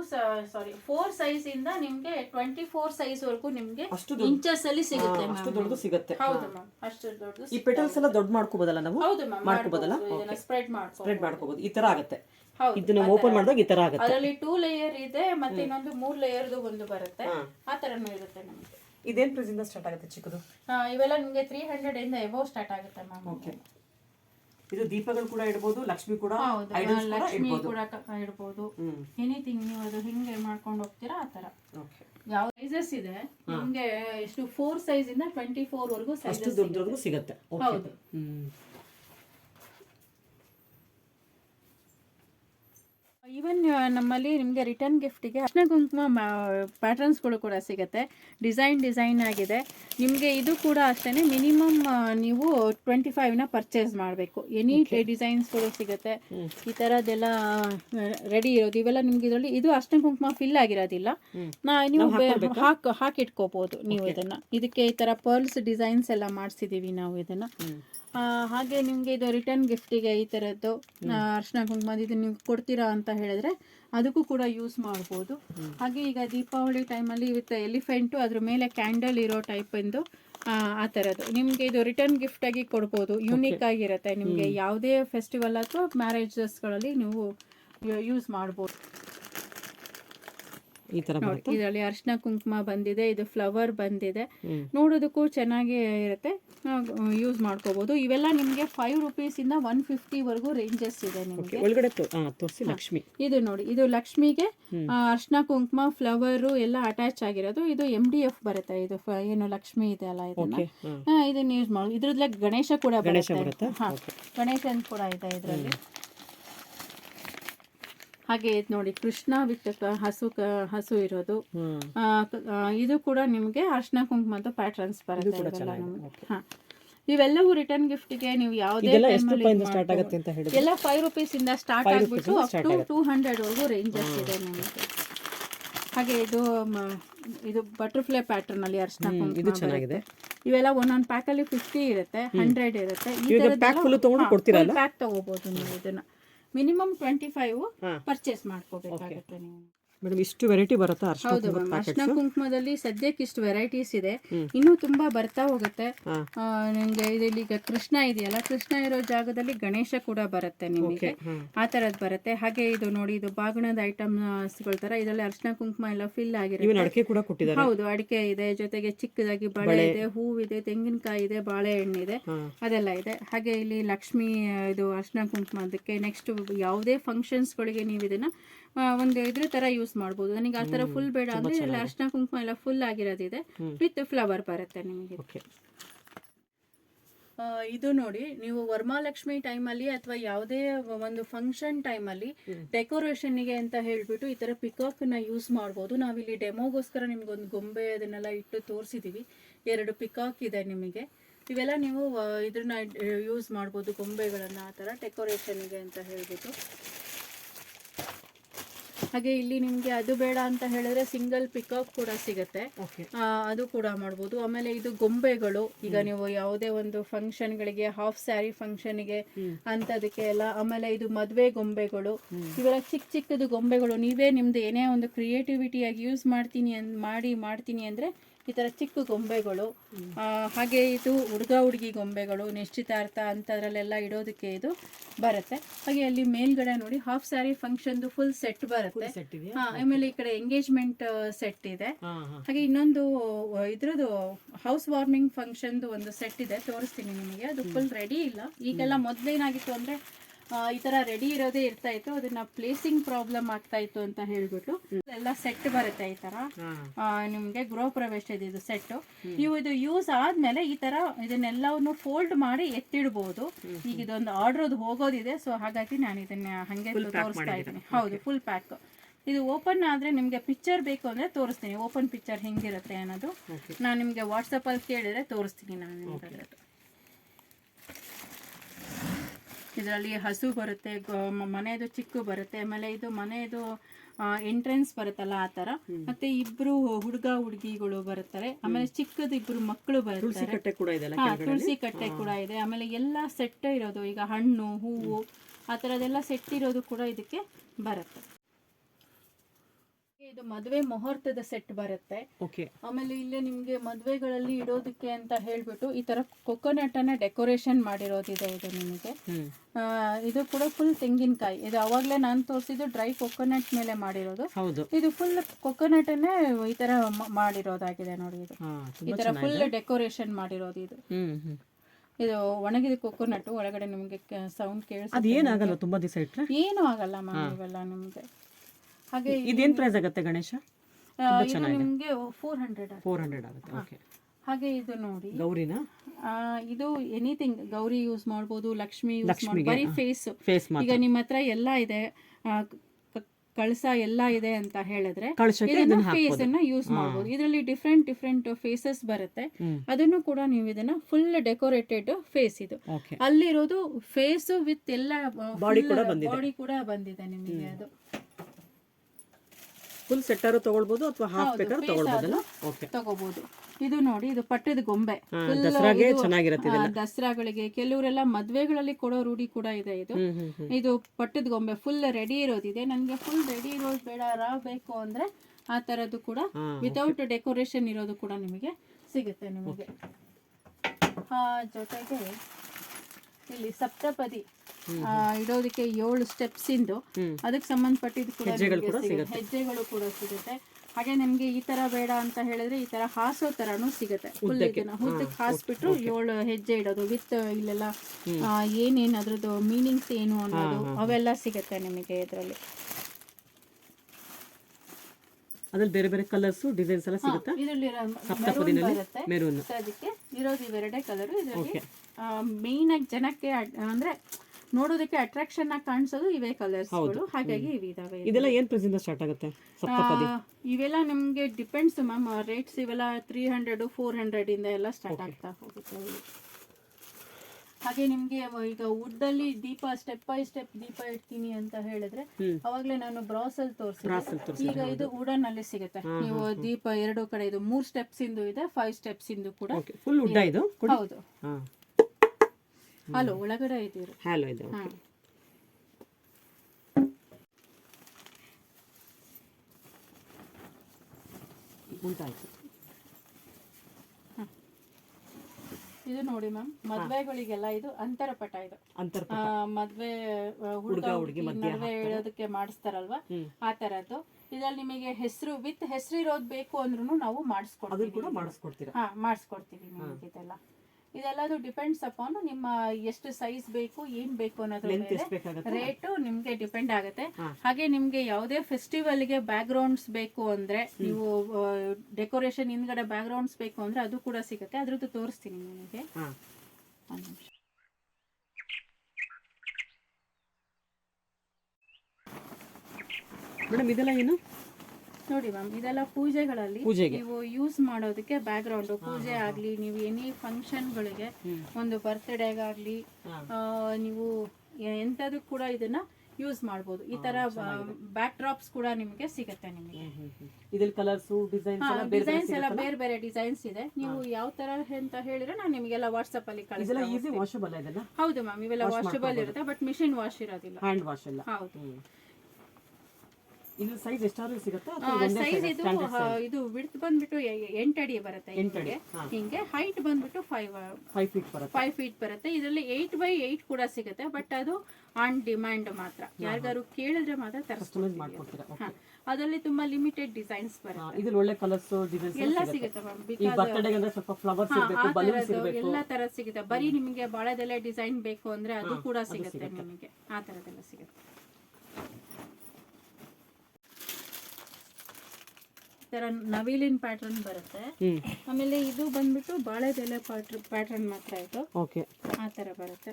ಸಾರಿ ಫೋರ್ ಸೈಜ್ ಇಂದ ನಿಮ್ಗೆ ಟ್ವೆಂಟಿ ಫೋರ್ ಸೈಜ್ ವರೆಗೂ ನಿಮ್ಗೆ ಇಂಚಸ್ ಅಲ್ಲಿ ಸಿಗುತ್ತೆ ಅಷ್ಟು. ದೊಡ್ಡದು ಸಿಗುತ್ತೆ. ಹೌದು ಮ್ಯಾಮ್ ಅಷ್ಟು ದೊಡ್ಡದು ಈ ಪೆಟಲ್ಸ್ ಎಲ್ಲ ದೊಡ್ಡ ಮಾಡ್ಕೋಬೋದಲ್ಲ ನಾವು? ಹೌದು ಮ್ಯಾಮ್ ಮಾಡ್ಕೋಬೋದಲ್ಲ? ಸ್ಪ್ರೆಡ್ ಮಾಡ್ಕೋ ಸ್ಪ್ರೆಡ್ ಮಾಡ್ಕೋಬಹುದು ಈ ತರ ಆಗುತ್ತೆ. ಹೌದು ನಾವು ಓಪನ್ ಮಾಡಿದಾಗ ಈ ತರ ಆಗುತ್ತೆ. ಅದರಲ್ಲಿ ಟೂ ಲೇಯರ್ ಇದೆ ಮತ್ತೆ ಇನ್ನೊಂದು ಮೂರ್ ಲೇಯರ್ದು ಒಂದು ಬರುತ್ತೆ. ಆ ತರನು ಇರುತ್ತೆ ನಮಗೆ. ಇದೇನ್ ಪ್ರೈಸ್ ಇಂದ ಸ್ಟಾರ್ಟ್ ಆಗುತ್ತೆ ಚಿಕ್ಕದು? ಇವೆಲ್ಲ ನಿಮಗೆ ತ್ರೀ ಹಂಡ್ರೆಡ್ ಇಂದ ಎಬೋ ಸ್ಟಾರ್ಟ್ ಆಗುತ್ತೆ ಮ್ಯಾಮ್ ಓಕೆ ಇದು ದೀಪಗಳು ಕೂಡ ಇಡಬಹುದು ಲಕ್ಷ್ಮಿ ಕೂಡ ಹೌದು ಕೂಡ ಕೂಡ ಲಕ್ಷ್ಮಿ ಇಡ್ಬೋದು. ಕೂಡ ಕ- ಇಡ್ಬೋದು. ಹ್ಮ್. ಎನಿಥಿಂಗ್ ನೀವು ಅದು ಹಿಂಗೆ ಮಾಡ್ಕೊಂಡು ಹೋಗ್ತೀರಾ ಆ ತರ. ಓಕೆ ಯಾವ ಸೈಜಸ್ ಇದೆ? ನಿಮ್ಗೆ ಎಷ್ಟು ಫೋರ್ ಸೈಜ್ ಇಂದ ಟ್ವೆಂಟಿ ಫೋರ್ ವರೆಗೂ ಅಷ್ಟು ಸೈಜಸ್ ಸಿಗುತ್ತೆ. ಓಕೆ ಹೌದು. ಹ್ಮ್. ಈವನ್ ನಮ್ಮಲ್ಲಿ ನಿಮಗೆ ರಿಟರ್ನ್ ಗಿಫ್ಟಿಗೆ ಅರ್ಶಿನ ಕುಂಕುಮ ಪ್ಯಾಟರ್ನ್ಸ್ಗಳು ಕೂಡ ಸಿಗುತ್ತೆ. ಡಿಸೈನ್ ಡಿಸೈನ್ ಆಗಿದೆ. ನಿಮಗೆ ಇದು ಕೂಡ ಅಷ್ಟೇ ಮಿನಿಮಮ್ ನೀವು ಟ್ವೆಂಟಿ ಫೈವ್ನ ಪರ್ಚೇಸ್ ಮಾಡಬೇಕು. ಎನಿ ಡಿಸೈನ್ಸ್ಗಳು ಸಿಗುತ್ತೆ. ಈ ಥರದ್ದೆಲ್ಲ ರೆಡಿ ಇರೋದು. ಇವೆಲ್ಲ ನಿಮ್ಗೆ ಇದರಲ್ಲಿ ಇದು ಅರ್ಶಿನ ಕುಂಕುಮ ಫಿಲ್ ಆಗಿರೋದಿಲ್ಲ. ನಾ ನೀವು ಹಾಕಿ ಹಾಕಿಟ್ಕೋಬಹುದು ನೀವು ಇದನ್ನು. ಇದಕ್ಕೆ ಈ ಥರ ಪರ್ಲ್ಸ್ ಡಿಸೈನ್ಸ್ ಎಲ್ಲ ಮಾಡಿಸಿದ್ದೀವಿ ನಾವು ಇದನ್ನ. ಹಾಗೆ ನಿಮಗೆ ಇದು ರಿಟರ್ನ್ ಗಿಫ್ಟಿಗೆ ಈ ಥರದ್ದು ಅರ್ಶಿನ ಕುಂಕುಮದ ಇದು ನೀವು ಕೊಡ್ತೀರಾ ಅಂತ ಹೇಳಿದ್ರೆ ಅದಕ್ಕೂ ಕೂಡ ಯೂಸ್ ಮಾಡ್ಬೋದು. ಹಾಗೆ ಈಗ ದೀಪಾವಳಿ ಟೈಮಲ್ಲಿ ವಿತ್ ಎಲಿಫೆಂಟು ಅದ್ರ ಮೇಲೆ ಕ್ಯಾಂಡಲ್ ಇರೋ ಟೈಪ್ ಎಂದು ಆ, ಆ ಥರದ್ದು ನಿಮಗೆ ಇದು ರಿಟರ್ನ್ ಗಿಫ್ಟ್ ಆಗಿ ಕೊಡ್ಬೋದು. ಯೂನಿಕ್ ಆಗಿರುತ್ತೆ. ನಿಮಗೆ ಯಾವುದೇ ಫೆಸ್ಟಿವಲ್ ಅಥವಾ ಮ್ಯಾರೇಜಸ್ಗಳಲ್ಲಿ ನೀವು ಯೂಸ್ ಮಾಡ್ಬೋದು. ಈ ತರ ಬರುತ್ತೆ. ಇದರಲ್ಲಿ ಅರಿಶಿನ ಕುಂಕುಮ ಬಂದಿದೆ ಇದು ಫ್ಲವರ್ ಬಂದಿದೆ. ನೋಡೋದಕ್ಕೂ ಚೆನ್ನಾಗಿ ಇರುತ್ತೆ. ಯೂಸ್ ಮಾಡ್ಕೋಬಹುದು ಇವೆಲ್ಲ ನಿಮಗೆ ಫೈವ್ ರುಪೀಸ್ ಇಂದ ಒನ್ ಫಿಫ್ಟಿವರೆಗೂ ರೇಂಜಸ್ ಇದೆ ನಿಮಗೆ. ಒಳಗಡೆ ತೋರಿಸಿ ಲಕ್ಷ್ಮಿ. ಇದು ನೋಡಿ ಇದು ಲಕ್ಷ್ಮಿಗೆ ಅರ್ಶನ ಕುಂಕುಮ ಫ್ಲವರ್ ಎಲ್ಲ ಅಟ್ಯಾಚ್ ಆಗಿರೋದು. ಇದು ಎಂ ಡಿ ಎಫ್ ಬರುತ್ತೆ. ಇದು ಏನು ಲಕ್ಷ್ಮಿ ಇದೆ ಅಲ್ಲ ಇದನ್ನ. ಇದನ್ನ ಯೂಸ್ ಮಾಡಿ. ಇದ್ರದ್ಲೆ ಗಣೇಶ ಕೂಡ ಬರುತ್ತಾ. ಗಣೇಶನ್ ಕೂಡ ಇದೆ ಇದರಲ್ಲಿ. ಹಾಗೆ ಇದು ನೋಡಿ ಕೃಷ್ಣ ವಿತ್ ಹಸು ಕ- ಹಸು ಇರೋದು. ಆ, ಕ- ಆ, ಇದು ಕೂಡ ನಿಮಗೆ ಅರ್ಶನ ಕುಂಕುಮದ ಪ್ಯಾಟರ್ನ್ಸ್ ಬರುತ್ತೆ ಇವೆಲ್ಲ. ನಮಗೆ. ಹಾ. ಇವೆಲ್ಲವೂ ರಿಟರ್ನ್ ಗಿಫ್ಟ್ಗೆ ನೀವು ಯಾವುದೇ ಇದೆಲ್ಲ ಎಷ್ಟು time ಅಲ್ಲಿ ರೂಪಾಯಿಂದ ಇದ್ ಸ್ಟಾರ್ಟ್ ಆಗುತ್ತೆ ಅಂತ ಹೇಳಿದ್ರೆ? ಎಲ್ಲ ಫೈವ್ ರುಪೀಸ್ ಇಂದ ಸ್ಟಾರ್ಟ್ Five ಆಗ್ಬಿಟ್ಟು ಇಂದ ಅಪ್ start ಟು ಆಗುತ್ತೆ. ಟೂ ಹಂಡ್ರೆಡ್ ವರೆಗೂ ರೇಂಜಸ್ ಇದೆ ನಿಮಗೆ. ಹಾಗೆ ಇದು ಮ- ಇದು ಬಟರ್ಫ್ಲೈ ಪ್ಯಾಟರ್ನ್ ಅಲ್ಲಿ ಅರ್ಶನ ಕುಂಕುಮ ಇದು ಚೆನ್ನಾಗಿದೆ. ಇವೆಲ್ಲ ಒಂದೊಂದು ಪ್ಯಾಕ್ ಅಲ್ಲಿ ಫಿಫ್ಟಿ ಇರುತ್ತೆ ಹಂಡ್ರೆಡ್ ಇರುತ್ತೆ. ಇವಾಗ ತಗೊಂಡು ಕೊಡ್ತೀರಲ್ಲ? ಪ್ಯಾಕ್ ತಗೋಬಹುದು ನೀವು ಇದನ್ನ. ಮಿನಿಮಮ್ ಟ್ವೆಂಟಿ ಫೈವ್ ಹಾ. ಪರ್ಚೇಸ್ ಮಾಡ್ಕೋಬೇಕಾಗುತ್ತೆ ನೀವು ಮೇಡಮ್ ಇಷ್ಟು ವೆರೈಟಿ ಬರುತ್ತಾ ಅರ್ಶಿನ ಹೌದು ಮ್ಯಾಮ್ ಅರ್ಶಿನ ಕುಂಕುಮದಲ್ಲಿ ಸದ್ಯಕ್ಕೆ ಇಷ್ಟು ವೆರೈಟೀಸ್ ಇದೆ. ಇನ್ನು ತುಂಬಾ ಬರ್ತಾ ಹೋಗುತ್ತೆ. ನಿಮ್ಗೆ ಇದರಲ್ಲಿ ಈಗ ಕೃಷ್ಣ ಇದೆಯಲ್ಲ ಕೃಷ್ಣ ಇರೋ ಜಾಗದಲ್ಲಿ ಗಣೇಶ ಕೂಡ ಬರುತ್ತೆ ನಿಮಗೆ. ಆ ತರದ್ ಬರುತ್ತೆ. ಹಾಗೆ ಇದು ನೋಡಿ ಇದು ಬಾಗಣದ ಐಟಮ್ಸ್ಗಳ ತರ ಇದರಲ್ಲಿ ಅರ್ಶಿನ ಕುಂಕುಮ ಎಲ್ಲ ಫಿಲ್ ಆಗಿರುತ್ತೆ. ಅಡಿಕೆ ಕೂಡ ಕೊಟ್ಟಿದ್ದಾರೆ. ಹೌದು ಅಡಿಕೆ ಇದೆ ಜೊತೆಗೆ ಚಿಕ್ಕದಾಗಿ ಬಳೆ ಇದೆ ಹೂವಿದೆ ತೆಂಗಿನಕಾಯಿ ಇದೆ ಬಾಳೆಹಣ್ಣು ಇದೆ ಅದೆಲ್ಲ ಇದೆ. ಹಾಗೆ ಇಲ್ಲಿ ಲಕ್ಷ್ಮಿ ಇದು ಅರ್ಶಿನ ಕುಂಕುಮ ಅದಕ್ಕೆ ನೆಕ್ಸ್ಟ್ ಯಾವುದೇ ಫಂಕ್ಷನ್ಸ್ಗಳಿಗೆ ನೀವು ಇದನ್ನ ಒಂದು ಇದ್ರ ತರ ಯೂಸ್ ಮಾಡಬಹುದು ನನಗೆ ಆ ತರ ಫುಲ್ ಬೇಡ ಅಂದ್ರೆ ಎಲ್ಲ ಅರ್ಶಿನ ಕುಂಕುಮ ಎಲ್ಲ ಫುಲ್ ಆಗಿರೋದಿದೆ. ವಿತ್ ಫ್ಲವರ್ ಬರುತ್ತೆ ನಿಮಗೆ. ಓಕೆ ಆ, ಇದು ನೋಡಿ ನೀವು ವರ್ಮಾಲಕ್ಷ್ಮಿ ಟೈಮಲ್ಲಿ ಅಥವಾ ಯಾವುದೇ ಒಂದು ಫಂಕ್ಷನ್ ಟೈಮಲ್ಲಿ ಡೆಕೋರೇಷನ್ಗೆ ಅಂತ ಹೇಳ್ಬಿಟ್ಟು ಈ ಥರ ಪಿಕಾಕ್ನ ಯೂಸ್ ಮಾಡ್ಬೋದು. ನಾವಿಲ್ಲಿ ಡೆಮೋಗೋಸ್ಕರ ನಿಮ್ಗೊಂದು ಗೊಂಬೆ ಅದನ್ನೆಲ್ಲ ಇಟ್ಟು ತೋರಿಸಿದ್ದೀವಿ ಎರಡು ಪಿಕಾಕ್ ಇದೆ ನಿಮಗೆ. ಇವೆಲ್ಲ ನೀವು ಇದನ್ನ ಯೂಸ್ ಮಾಡ್ಬೋದು ಗೊಂಬೆಗಳನ್ನು ಆ ಥರ ಡೆಕೋರೇಷನ್ಗೆ ಅಂತ ಹೇಳ್ಬಿಟ್ಟು. ಹಾಗೆ ಇಲ್ಲಿ ನಿಮಗೆ ಅದು ಬೇಡ ಅಂತ ಹೇಳಿದ್ರೆ ಸಿಂಗಲ್ ಪಿಕಪ್ ಕೂಡ ಸಿಗುತ್ತೆ. ಅದು ಕೂಡ ಮಾಡ್ಬೋದು. ಆಮೇಲೆ ಇದು ಗೊಂಬೆಗಳು. ಈಗ ನೀವು ಯಾವುದೇ ಒಂದು ಫಂಕ್ಷನ್ ಗಳಿಗೆ ಹಾಫ್ ಸ್ಯಾರಿ ಫಂಕ್ಷನ್ಗೆ ಅಂತದಕ್ಕೆ ಎಲ್ಲ ಆಮೇಲೆ ಇದು ಮದುವೆ ಗೊಂಬೆಗಳು. ಇವೆಲ್ಲ ಚಿಕ್ಕ ಚಿಕ್ಕದು ಗೊಂಬೆಗಳು. ನೀವೇ ನಿಮ್ದು ಏನೇ ಒಂದು ಕ್ರಿಯೇಟಿವಿಟಿಯಾಗಿ ಯೂಸ್ ಮಾಡ್ತೀನಿ ಅನ್ ಮಾಡಿ ಮಾಡ್ತೀನಿ ಅಂದರೆ ಈ ಥರ ಚಿಕ್ಕ ಗೊಂಬೆಗಳು ಹಾಗೆ ಇದು ಹುಡುಗ ಹುಡುಗಿ ಗೊಂಬೆಗಳು ನಿಶ್ಚಿತಾರ್ಥ ಅಂಥದ್ರಲ್ಲೆಲ್ಲ ಇಡೋದಕ್ಕೆ ಇದು ಬರುತ್ತೆ. ಹಾಗೆ ಅಲ್ಲಿ ಮೇಲ್ಗಡೆ ನೋಡಿ ಹಾಫ್ ಸ್ಯಾರಿ ಫಂಕ್ಷನ್ದು ಫುಲ್ ಸೆಟ್ ಬರುತ್ತೆ. ಆಮೇಲೆ ಈ ಕಡೆ ಎಂಗೇಜ್ಮೆಂಟ್ ಸೆಟ್ ಇದೆ. ಹಾಗೆ ಇನ್ನೊಂದು ಇದ್ರದ್ದು ಹೌಸ್ ವಾರ್ಮಿಂಗ್ ಫಂಕ್ಷನ್ದು ಒಂದು ಸೆಟ್ ಇದೆ. ತೋರಿಸ್ತೀನಿ ನಿಮಗೆ. ಅದು ಫುಲ್ ರೆಡಿ ಇಲ್ಲ. ಈಗೆಲ್ಲ ಮೊದ್ಲೇನಾಗಿತ್ತು ಅಂದ್ರೆ ಈ ತರ ರೆಡಿ ಇರೋದೇ ಇರ್ತಾ ಇತ್ತು. ಅದನ್ನ ಪ್ಲೇಸಿಂಗ್ ಪ್ರಾಬ್ಲಮ್ ಆಗ್ತಾ ಇತ್ತು ಅಂತ ಹೇಳ್ಬಿಟ್ಟು ಎಲ್ಲ ಸೆಟ್ ಬರುತ್ತೆ ಈ ತರ. ಆ, ನಿಮ್ಗೆ ಗೃಹ ಪ್ರವೇಶ ಇದು ಸೆಟ್ ನೀವು ಇದು ಯೂಸ್ ಆದ್ಮೇಲೆ ಈ ತರ ಇದನ್ನೆಲ್ಲವನ್ನು ಫೋಲ್ಡ್ ಮಾಡಿ ಎತ್ತಿಡಬಹುದು ಈಗ ಇದೊಂದು ಆರ್ಡರ್ ಹೋಗೋದಿದೆ ಸೊ ಹಾಗಾಗಿ ನಾನು ಇದನ್ನ ಹಂಗೆ ತೋರಿಸ್ತಾ ಇದ್ದೀನಿ. ಹೌದು ಫುಲ್ ಪ್ಯಾಕ್ ಇದು ಓಪನ್ ಆದ್ರೆ ನಿಮ್ಗೆ ಪಿಕ್ಚರ್ ಬೇಕು ಅಂದ್ರೆ ತೋರಿಸ್ತೀನಿ. ಓಪನ್ ಪಿಕ್ಚರ್ ಹೆಂಗಿರುತ್ತೆ ಅನ್ನೋದು. ನಾನು ನಿಮ್ಗೆ ವಾಟ್ಸಪ್ ಅಲ್ಲಿ ಕೇಳಿದ್ರೆ ತೋರಿಸ್ತೀನಿ ನಾನು ನಿಮ್ಗೆ ಅದ್ರದ್ದು ಇದರಲ್ಲಿ ಹಸು ಬರುತ್ತೆ ಮನೆಯದು ಚಿಕ್ಕು ಬರುತ್ತೆ ಆಮೇಲೆ ಇದು ಮನೆಯದು ಎಂಟ್ರೆನ್ಸ್ ಬರುತ್ತಲ್ಲ ಆ ತರ ಮತ್ತೆ ಇಬ್ರು ಹುಡುಗ ಹುಡುಗಿಗಳು ಬರುತ್ತಾರೆ. ಆಮೇಲೆ ಚಿಕ್ಕದು ಇಬ್ರು ಮಕ್ಕಳು ಬರುತ್ತೆ ತುಳಸಿ ಕಟ್ಟೆ ಕೂಡ ಇದೆ ಆಮೇಲೆ ಎಲ್ಲ ಸೆಟ್ ಇರೋದು ಈಗ ಹಣ್ಣು ಹೂವು ಆ ಥರದ್ದೆಲ್ಲ ಸೆಟ್ ಇರೋದು ಕೂಡ ಇದಕ್ಕೆ ಬರುತ್ತೆ. ಇದು ಮದುವೆ ಮುಹೂರ್ತದ ಸೆಟ್ ಬರುತ್ತೆ. ಓಕೆ ಆಮೇಲೆ ಇಲ್ಲೇ ನಿಮ್ಗೆ ಮದುವೆಗಳಲ್ಲಿ ಇಡೋದಕ್ಕೆ ಅಂತ ಹೇಳ್ಬಿಟ್ಟು ಈ ತರ ಕೊಕೊನಟ್ ಅನ್ನ ಡೆಕೋರೇಷನ್ ಮಾಡಿರೋದಿದೆ ಇದು ನಿಮಗೆ. ಆ, ಇದು ಕೂಡ ಫುಲ್ ತೆಂಗಿನಕಾಯಿ. ಇದು ಅವಾಗಲೇ ನಾನು ತೋರಿಸಿದ್ದು ಡ್ರೈ ಕೊಕೊನಟ್ ಮೇಲೆ ಮಾಡಿರೋದು. ಹೌದು. ಇದು ಫುಲ್ ಕೊಕೊನಟ್ ಅನ್ನೇ ಈ ತರ ಮ- ಮಾಡಿರೋದಾಗಿದೆ ನೋಡಿ ಇದು. ಹಾ ಈ ತರ ಫುಲ್ ಡೆಕೋರೇಷನ್ ಮಾಡಿರೋದು ಇದು. ಹ್ಮ್ ಹ್ಮ್. ಇದು ಒಣಗಿದ ಕೊಕೊನಟ್ ಒಳಗಡೆ ನಿಮ್ಗೆ ಸೌಂಡ್ ಕೇಳಿಸ್ ಏನಾಗಲ್ಲ ತುಂಬಾ ದಿವಸ ಇಟ್ರೆ? ಏನು ಆಗಲ್ಲ ಮ್ಯಾಮ್ ಇವೆಲ್ಲ ನಿಮಗೆ. ಹಾಗೆ ಇದೇನ್ ಪ್ರೈಸ್ ಆಗುತ್ತೆ ಗಣೇಶ? ಆ, ಇದು ನಿಮಗೆ ಫೋರ್ ಹಂಡ್ರೆಡ್ ಫೋರ್ ಹಂಡ್ರೆಡ್ ಆಗುತ್ತೆ. ಓಕೆ ಹಾಗೆ ಇದು ನೋಡಿ. ಗೌರಿನ? ಇದು ಎನಿಥಿಂಗ್ ಗೌರಿ ಯೂಸ್ ಮಾಡ್ಬೋದು ಲಕ್ಷ್ಮಿ ಯೂಸ್ ಮಾಡ್ಬೋದು ಬರೀ ಫೇಸ್ ಫೇಸ್ ಈಗ ನಿಮ್ಮ ಹತ್ರ ಎಲ್ಲ ಇದೆ. ಕಳಸ ಎಲ್ಲ ಇದೆ ಅಂತ ಹೇಳಿದ್ರೆ ಇದನ್ನ ಫೇಸ್ ಅನ್ನ ಯೂಸ್ ಮಾಡಬಹುದು ಇದರಲ್ಲಿ ಡಿಫ್ರೆಂಟ್ ಡಿಫ್ರೆಂಟ್ ಫೇಸಸ್ ಬರುತ್ತೆ. ಅದನ್ನು ಕೂಡ ನೀವು ಇದನ್ನ ಫುಲ್ ಡೆಕೋರೇಟೆಡ್ ಫೇಸ್ ಇದು. ಅಲ್ಲಿರೋದು ಫೇಸ್ ವಿತ್ ಎಲ್ಲ Body ಕೂಡ ಬಂದಿದೆ. ಬಾಡಿ ಕೂಡ ಬಂದಿದೆ ನಿಮಗೆ ಅದು. ಫುಲ್ ಸೆಟ್ಟಾರು ತಗೊಳ್ಬೋದು ಅಥವಾ ಹಾಫ್ ಬೇಕಾದ್ರೂ ತಗೊಳ್ಬೋದಲ್ಲ? ಓಕೆ ತಗೋಬಹುದು ಇದು ನೋಡಿ ಇದು ಪಟ್ಟದ ಗೊಂಬೆ. ದಸರಾಗೆ ಚೆನ್ನಾಗಿರುತ್ತೆ ದಸರಾಗಳಿಗೆ ಕೆಲವರೆಲ್ಲ ಮದ್ವೆಗಳಲ್ಲಿ ಕೊಡೋ ರೂಢಿ ಕೂಡ ಇದೆ ಇದು. ಇದು ಪಟ್ಟದ ಗೊಂಬೆ ಫುಲ್ ರೆಡಿ ಇರೋದಿದೆ. ನನಗೆ ಫುಲ್ ರೆಡಿ ಇರೋದು ಬೇಡ ರಾವ್ ಬೇಕು ಅಂದ್ರೆ ಆ ತರದ್ದು ಕೂಡ ವಿತೌಟ್ ಡೆಕೋರೇಷನ್ ಇರೋದು ಕೂಡ ನಿಮಗೆ ಸಿಗುತ್ತೆ ನಿಮಗೆ. ಆ, ಜೊತೆಗೆ ಇಲ್ಲಿ ಸಪ್ತಪದಿ. ಇಡೋದಕ್ಕೆ ಏಳು ಸ್ಟೆಪ್ಸ್ ಇಂದು. ಅದಕ್ಕೆ ಸಂಬಂಧಪಟ್ಟಿದ್ದು ಕೂಡ ಹೆಜ್ಜೆಗಳು ಕೂಡ ಸಿಗುತ್ತೆ. ಹೆಜ್ಜೆಗಳು ಕೂಡ ಸಿಗುತ್ತೆ. ಹಾಗೆ ನಿಮ್ಗೆ ಈ ತರ ಬೇಡ ಅಂತ ಹೇಳಿದ್ರೆ ಈ ತರ ಹಾಸೋ ತರನು ಸಿಗುತ್ತೆ. ಫುಲ್ ಇದನ್ನ ಹಾಸ್ಬಿಟ್ಟು ಏಳು ಹೆಜ್ಜೆ ಇಡೋದು. ವಿತ್ ಇಲ್ಲೆಲ್ಲ ಏನೇನ್ ಅದ್ರದ್ದು ಮೀನಿಂಗ್ಸ್ ಏನು ಅನ್ನೋದು ಅವೆಲ್ಲ ಸಿಗುತ್ತೆ ನಿಮಗೆ ಇದರಲ್ಲಿ. ಅದ್ರಲ್ಲಿ ಬೇರೆ ಬೇರೆ ಕಲರ್ಸ್ ಡಿಸೈನ್ಸ್ ಎಲ್ಲ ಸಿಗುತ್ತಾ? ಸಪ್ತಪದಿನಲ್ಲಿ ಮೆರೂನ್ ಅದಕ್ಕೆ ಇರೋದು ಇವೆರಡೇ ಕಲರ್ ಇದರಲ್ಲಿ. ಮೇನ್ ಆಗಿ ಜನಕ್ಕೆ ಅಂದ್ರೆ ನೋಡೋದಕ್ಕೆ ಅಟ್ರಾಕ್ಷನ್ ಆಗಿ ಕಾಣಿಸೋದು ಇವೇ ಕಲರ್ಸ್ ಹಾಗಾಗಿ ಇವಿದಾವೆ ಇದೆಲ್ಲ ಏನ್ ಪ್ರೈಸ್ ಇಂದ ಸ್ಟಾರ್ಟ್ ಆಗುತ್ತೆ? ಸಪ್ತಪದಿ ಇವೆಲ್ಲ ನಿಮಗೆ ಡಿಪೆಂಡ್ಸ್ ಮ್ಯಾಮ್ ರೇಟ್ಸ್ ಇವೆಲ್ಲ ತ್ರೀ ಹಂಡ್ರೆಡ್ ಫೋರ್ ಹಂಡ್ರೆಡ್ ಇಂದ ಎಲ್ಲ ಸ್ಟಾರ್ಟ್ ಆಗ್ತಾ ಹೋಗುತ್ತೆ. ಹಾಗೆ ನಿಮ್ಗೆ ಈಗ ವುಡ್ ಅಲ್ಲಿ ದೀಪ ಸ್ಟೆಪ್ ಬೈ ಸ್ಟೆಪ್ ದೀಪ ಇಡ್ತೀನಿ ಅಂತ ಹೇಳಿದ್ರೆ. ಅವಾಗ್ಲೇ ನಾನು ಬ್ರಾಸ್ ಅಲ್ಲಿ ತೋರಿಸಿದೆ. ಈಗ ಇದು ವುಡನ್ ಅಲ್ಲಿ ಸಿಗುತ್ತೆ. ನೀವು ದೀಪ ಎರಡು ಕಡೆ ಇದು ಮೂರ್ ಸ್ಟೆಪ್ಸ್ ಇಂದು ಇದೆ ಫೈವ್ ಸ್ಟೆಪ್ಸ್ ಇಂದು ಕೂಡ ಹೌದು. ಹಲೋ ಒಳಗಡೆ ಇದಿರು ಹ್ಯಾಲೋ ಇದೆ ಉಂಟಾಯ್ತು. ಇದು ನೋಡಿ ಮ್ಯಾಮ್ ಮದ್ವೆಗಳಿಗೆಲ್ಲ ಇದು ಅಂತರಪಟ ಇದು. ಮದ್ವೆ ಹುಡುಗ ಹುಡುಗಿ ಮದ್ವೆ ಹೇಳೋದಕ್ಕೆ ಮಾಡಿಸ್ತಾರಲ್ವಾ. ಆ ತರದ್ದು. ಇದ್ರಲ್ಲಿ ನಿಮಗೆ ಹೆಸರು ವಿತ್ ಹೆಸರು ಇರೋದು ಬೇಕು ಅಂದ್ರೂ ನಾವು ಮಾಡಿಸ್ಕೊಡ್ತೀವಿ. ಮಾಡಿಸ್ಕೊಡ್ತೀವಿ ಹಾ ಮಾಡಿಸ್ಕೊಡ್ತೀವಿ ನಿಮಗೆ ಇದೆಲ್ಲ. ಇದೆಲ್ಲದು ಡಿಪೆಂಡ್ಸ್ ಅಪಾನ್ ನಿಮ್ಮ ಎಷ್ಟು ಸೈಜ್ ಬೇಕು ಏನ್ ಬೇಕು ಅನ್ನೋದ್ರ ಮೇಲೆ ರೇಟು ನಿಮ್ಗೆ ಡಿಪೆಂಡ್ ಆಗುತ್ತೆ. ಹಾಗೆ ನಿಮ್ಗೆ ಯಾವುದೇ ಫೆಸ್ಟಿವಲ್ಗೆ ಬ್ಯಾಕ್ ಗ್ರೌಂಡ್ಸ್ ಬೇಕು ಅಂದ್ರೆ ನೀವು ಡೆಕೋರೇಷನ್ ಹಿಂದ್ಗಡೆ ಬ್ಯಾಕ್ ಗ್ರೌಂಡ್ಸ್ ಬೇಕು ಅಂದ್ರೆ ಅದು ಕೂಡ ಸಿಗುತ್ತೆ. ಅದ್ರದ್ದು ತೋರಿಸ್ತೀನಿ ನಿಮಗೆ. ಹಾ. ಒಂದ್ ನಿಮಿಷ. ಮೇಡಮ್ ಇದೆಲ್ಲ ಏನು? ನೋಡಿ ಮ್ಯಾಮ್ ಇದೆಲ್ಲ ಪೂಜೆಗಳಲ್ಲಿ ಪೂಜೆಗೆ. ನೀವು ಯೂಸ್ ಮಾಡೋದಕ್ಕೆ ಬ್ಯಾಕ್ ಗ್ರೌಂಡ್ ಪೂಜೆ ಆಗ್ಲಿ ನೀವು ಎನಿ ಫಂಕ್ಷನ್ಗಳಿಗೆ ಗಳಿಗೆ ಒಂದು ಬರ್ತ್ಡೇಗಾಗ್ಲಿ ಆಗಲಿ ನೀವು ಎಂತದಕ್ಕೂ ಎಂಥದಕ್ಕೂ ಕೂಡ ಇದನ್ನ ಯೂಸ್ ಮಾಡಬಹುದು ಈ ತರ ಬ್ಯಾಕ್ ಡ್ರಾಪ್ಸ್ ಕೂಡ ನಿಮಗೆ ಸಿಗುತ್ತೆ ನಿಮಗೆ. ಇದ್ರಲ್ಲಿ ಕಲರ್ಸ್ ಡಿಸೈನ್ಸ್ ಎಲ್ಲ ಬೇರೆ ಬೇರೆ ಡಿಸೈನ್ಸ್ ಎಲ್ಲ ಬೇರೆ ಬೇರೆ ಡಿಸೈನ್ಸ್ ಇದೆ. ನೀವು ಯಾವ ತರ ಅಂತ ಹೇಳಿದ್ರೆ ನಾನು ನಿಮಗೆಲ್ಲ ವಾಟ್ಸಾಪ್ ಅಲ್ಲಿ ಇದೆಲ್ಲ ಕಳಿಸ್ತೀನಿ ಈಸಿ ವಾಷಬಲ್ ಇದೆಲ್ಲ? ಹೌದು ಮ್ಯಾಮ್ ಇವೆಲ್ಲ ವಾಷಬಲ್ ಇರುತ್ತೆ ಬಟ್ ಮಿಷಿನ್ ವಾಶ್ ಇರೋದಿಲ್ಲ. ಹ್ಯಾಂಡ್ ವಾಶ್ ಎಲ್ಲ. ಹೌದು. ಇದು ಸೈಜ್ ಎಷ್ಟಾದ್ರೂ ಸಿಗುತ್ತಾ? ಸೈಜ್ ಇದು? ಇದು ವಿಡ್ತ್ ಬಂದ್ಬಿಟ್ಟು ಎಂಟು ಅಡಿ ಬರುತ್ತೆ ಹಿಂಗೆ. ಹಿಂಗೆ ಹೈಟ್ ಬಂದ್ಬಿಟ್ಟು ಫೈವ್ ಫೈವ್ ಫೀಟ್ ಬರುತ್ತೆ. ಫೈವ್ ಫೀಟ್ ಬರುತ್ತೆ. ಇದರಲ್ಲಿ ಏಯ್ಟ್ ಬೈ ಏಯ್ಟ್ ಕೂಡ ಸಿಗುತ್ತೆ ಬಟ್ ಅದು ಆನ್ ಡಿಮ್ಯಾಂಡ್ ಮಾತ್ರ. ಯಾರಿಗಾರು ಕೇಳಿದ್ರೆ ಮಾತ್ರ ಕಸ್ಟಮೈಸ್ ಮಾಡ್ಕೊಡ್ತೀರಾ? ಅದರಲ್ಲಿ ತುಂಬಾ ಲಿಮಿಟೆಡ್ ಡಿಸೈನ್ಸ್ ಬರುತ್ತೆ. ಇದ್ರಲ್ಲಿ ಒಳ್ಳೆ ಕಲರ್ಸ್ ಡಿಸೈನ್ಸ್ ಎಲ್ಲ ಸಿಗುತ್ತೆ. ಮ್ಯಾಮ್ ಬಿಕಾಸ್ ಅಂದ್ರೆ ಸ್ವಲ್ಪ ಫ್ಲವರ್ಸ್ ಇರಬೇಕು ಬಲೂನ್ಸ್ ಇರಬೇಕು ಎಲ್ಲ ತರ ಸಿಗುತ್ತೆ. ಬರೀ ನಿಮಗೆ ಬಾಳೆದೆಲೆ ಡಿಸೈನ್ ಬೇಕು ಅಂದ್ರೆ ಅದು ಕೂಡ ಸಿಗುತ್ತೆ ನಿಮಗೆ. ಆ ತರದೆಲ್ಲ ಸಿಗುತ್ತೆ. ತರ ನವಿಲಿನ ಪ್ಯಾಟರ್ನ್ ಬರುತ್ತೆ. ಹ್ಮ್. ಆಮೇಲೆ ಇದು ಬಂದ್ಬಿಟ್ಟು ಬಾಳೆ ಬಾಳೆದೆಲೆ ಪ್ಯಾಟರ್ನ್ ಮಾತ್ರ ಇದು. ಓಕೆ. ಆ ತರ ಬರುತ್ತೆ.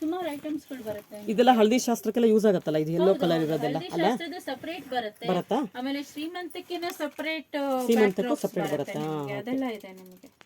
ಸುಮಾರು ಐಟಮ್ಸ್ಗಳು ಬರುತ್ತೆ. ಇದೆಲ್ಲ ಹಳದಿ ಶಾಸ್ತ್ರಕ್ಕೆಲ್ಲ ಯೂಸ್ ಆಗತ್ತಲ್ಲ? ಇದು ಎಲ್ಲೋ ಕಲರ್ ಇರೋದೆಲ್ಲ ಅಲ್ಲ? ಸಪರೇಟ್ ಬರುತ್ತೆ. ಬರತ್ತಾ? ಆಮೇಲೆ ಶ್ರೀಮಂತಕ್ಕಿನ ಸಪರೇಟ್ ಶ್ರೀಮಂತಕ್ಕೂ separate ಬರುತ್ತೆ, ಅದೆಲ್ಲ ಇದೆ ನಿಮಗೆ.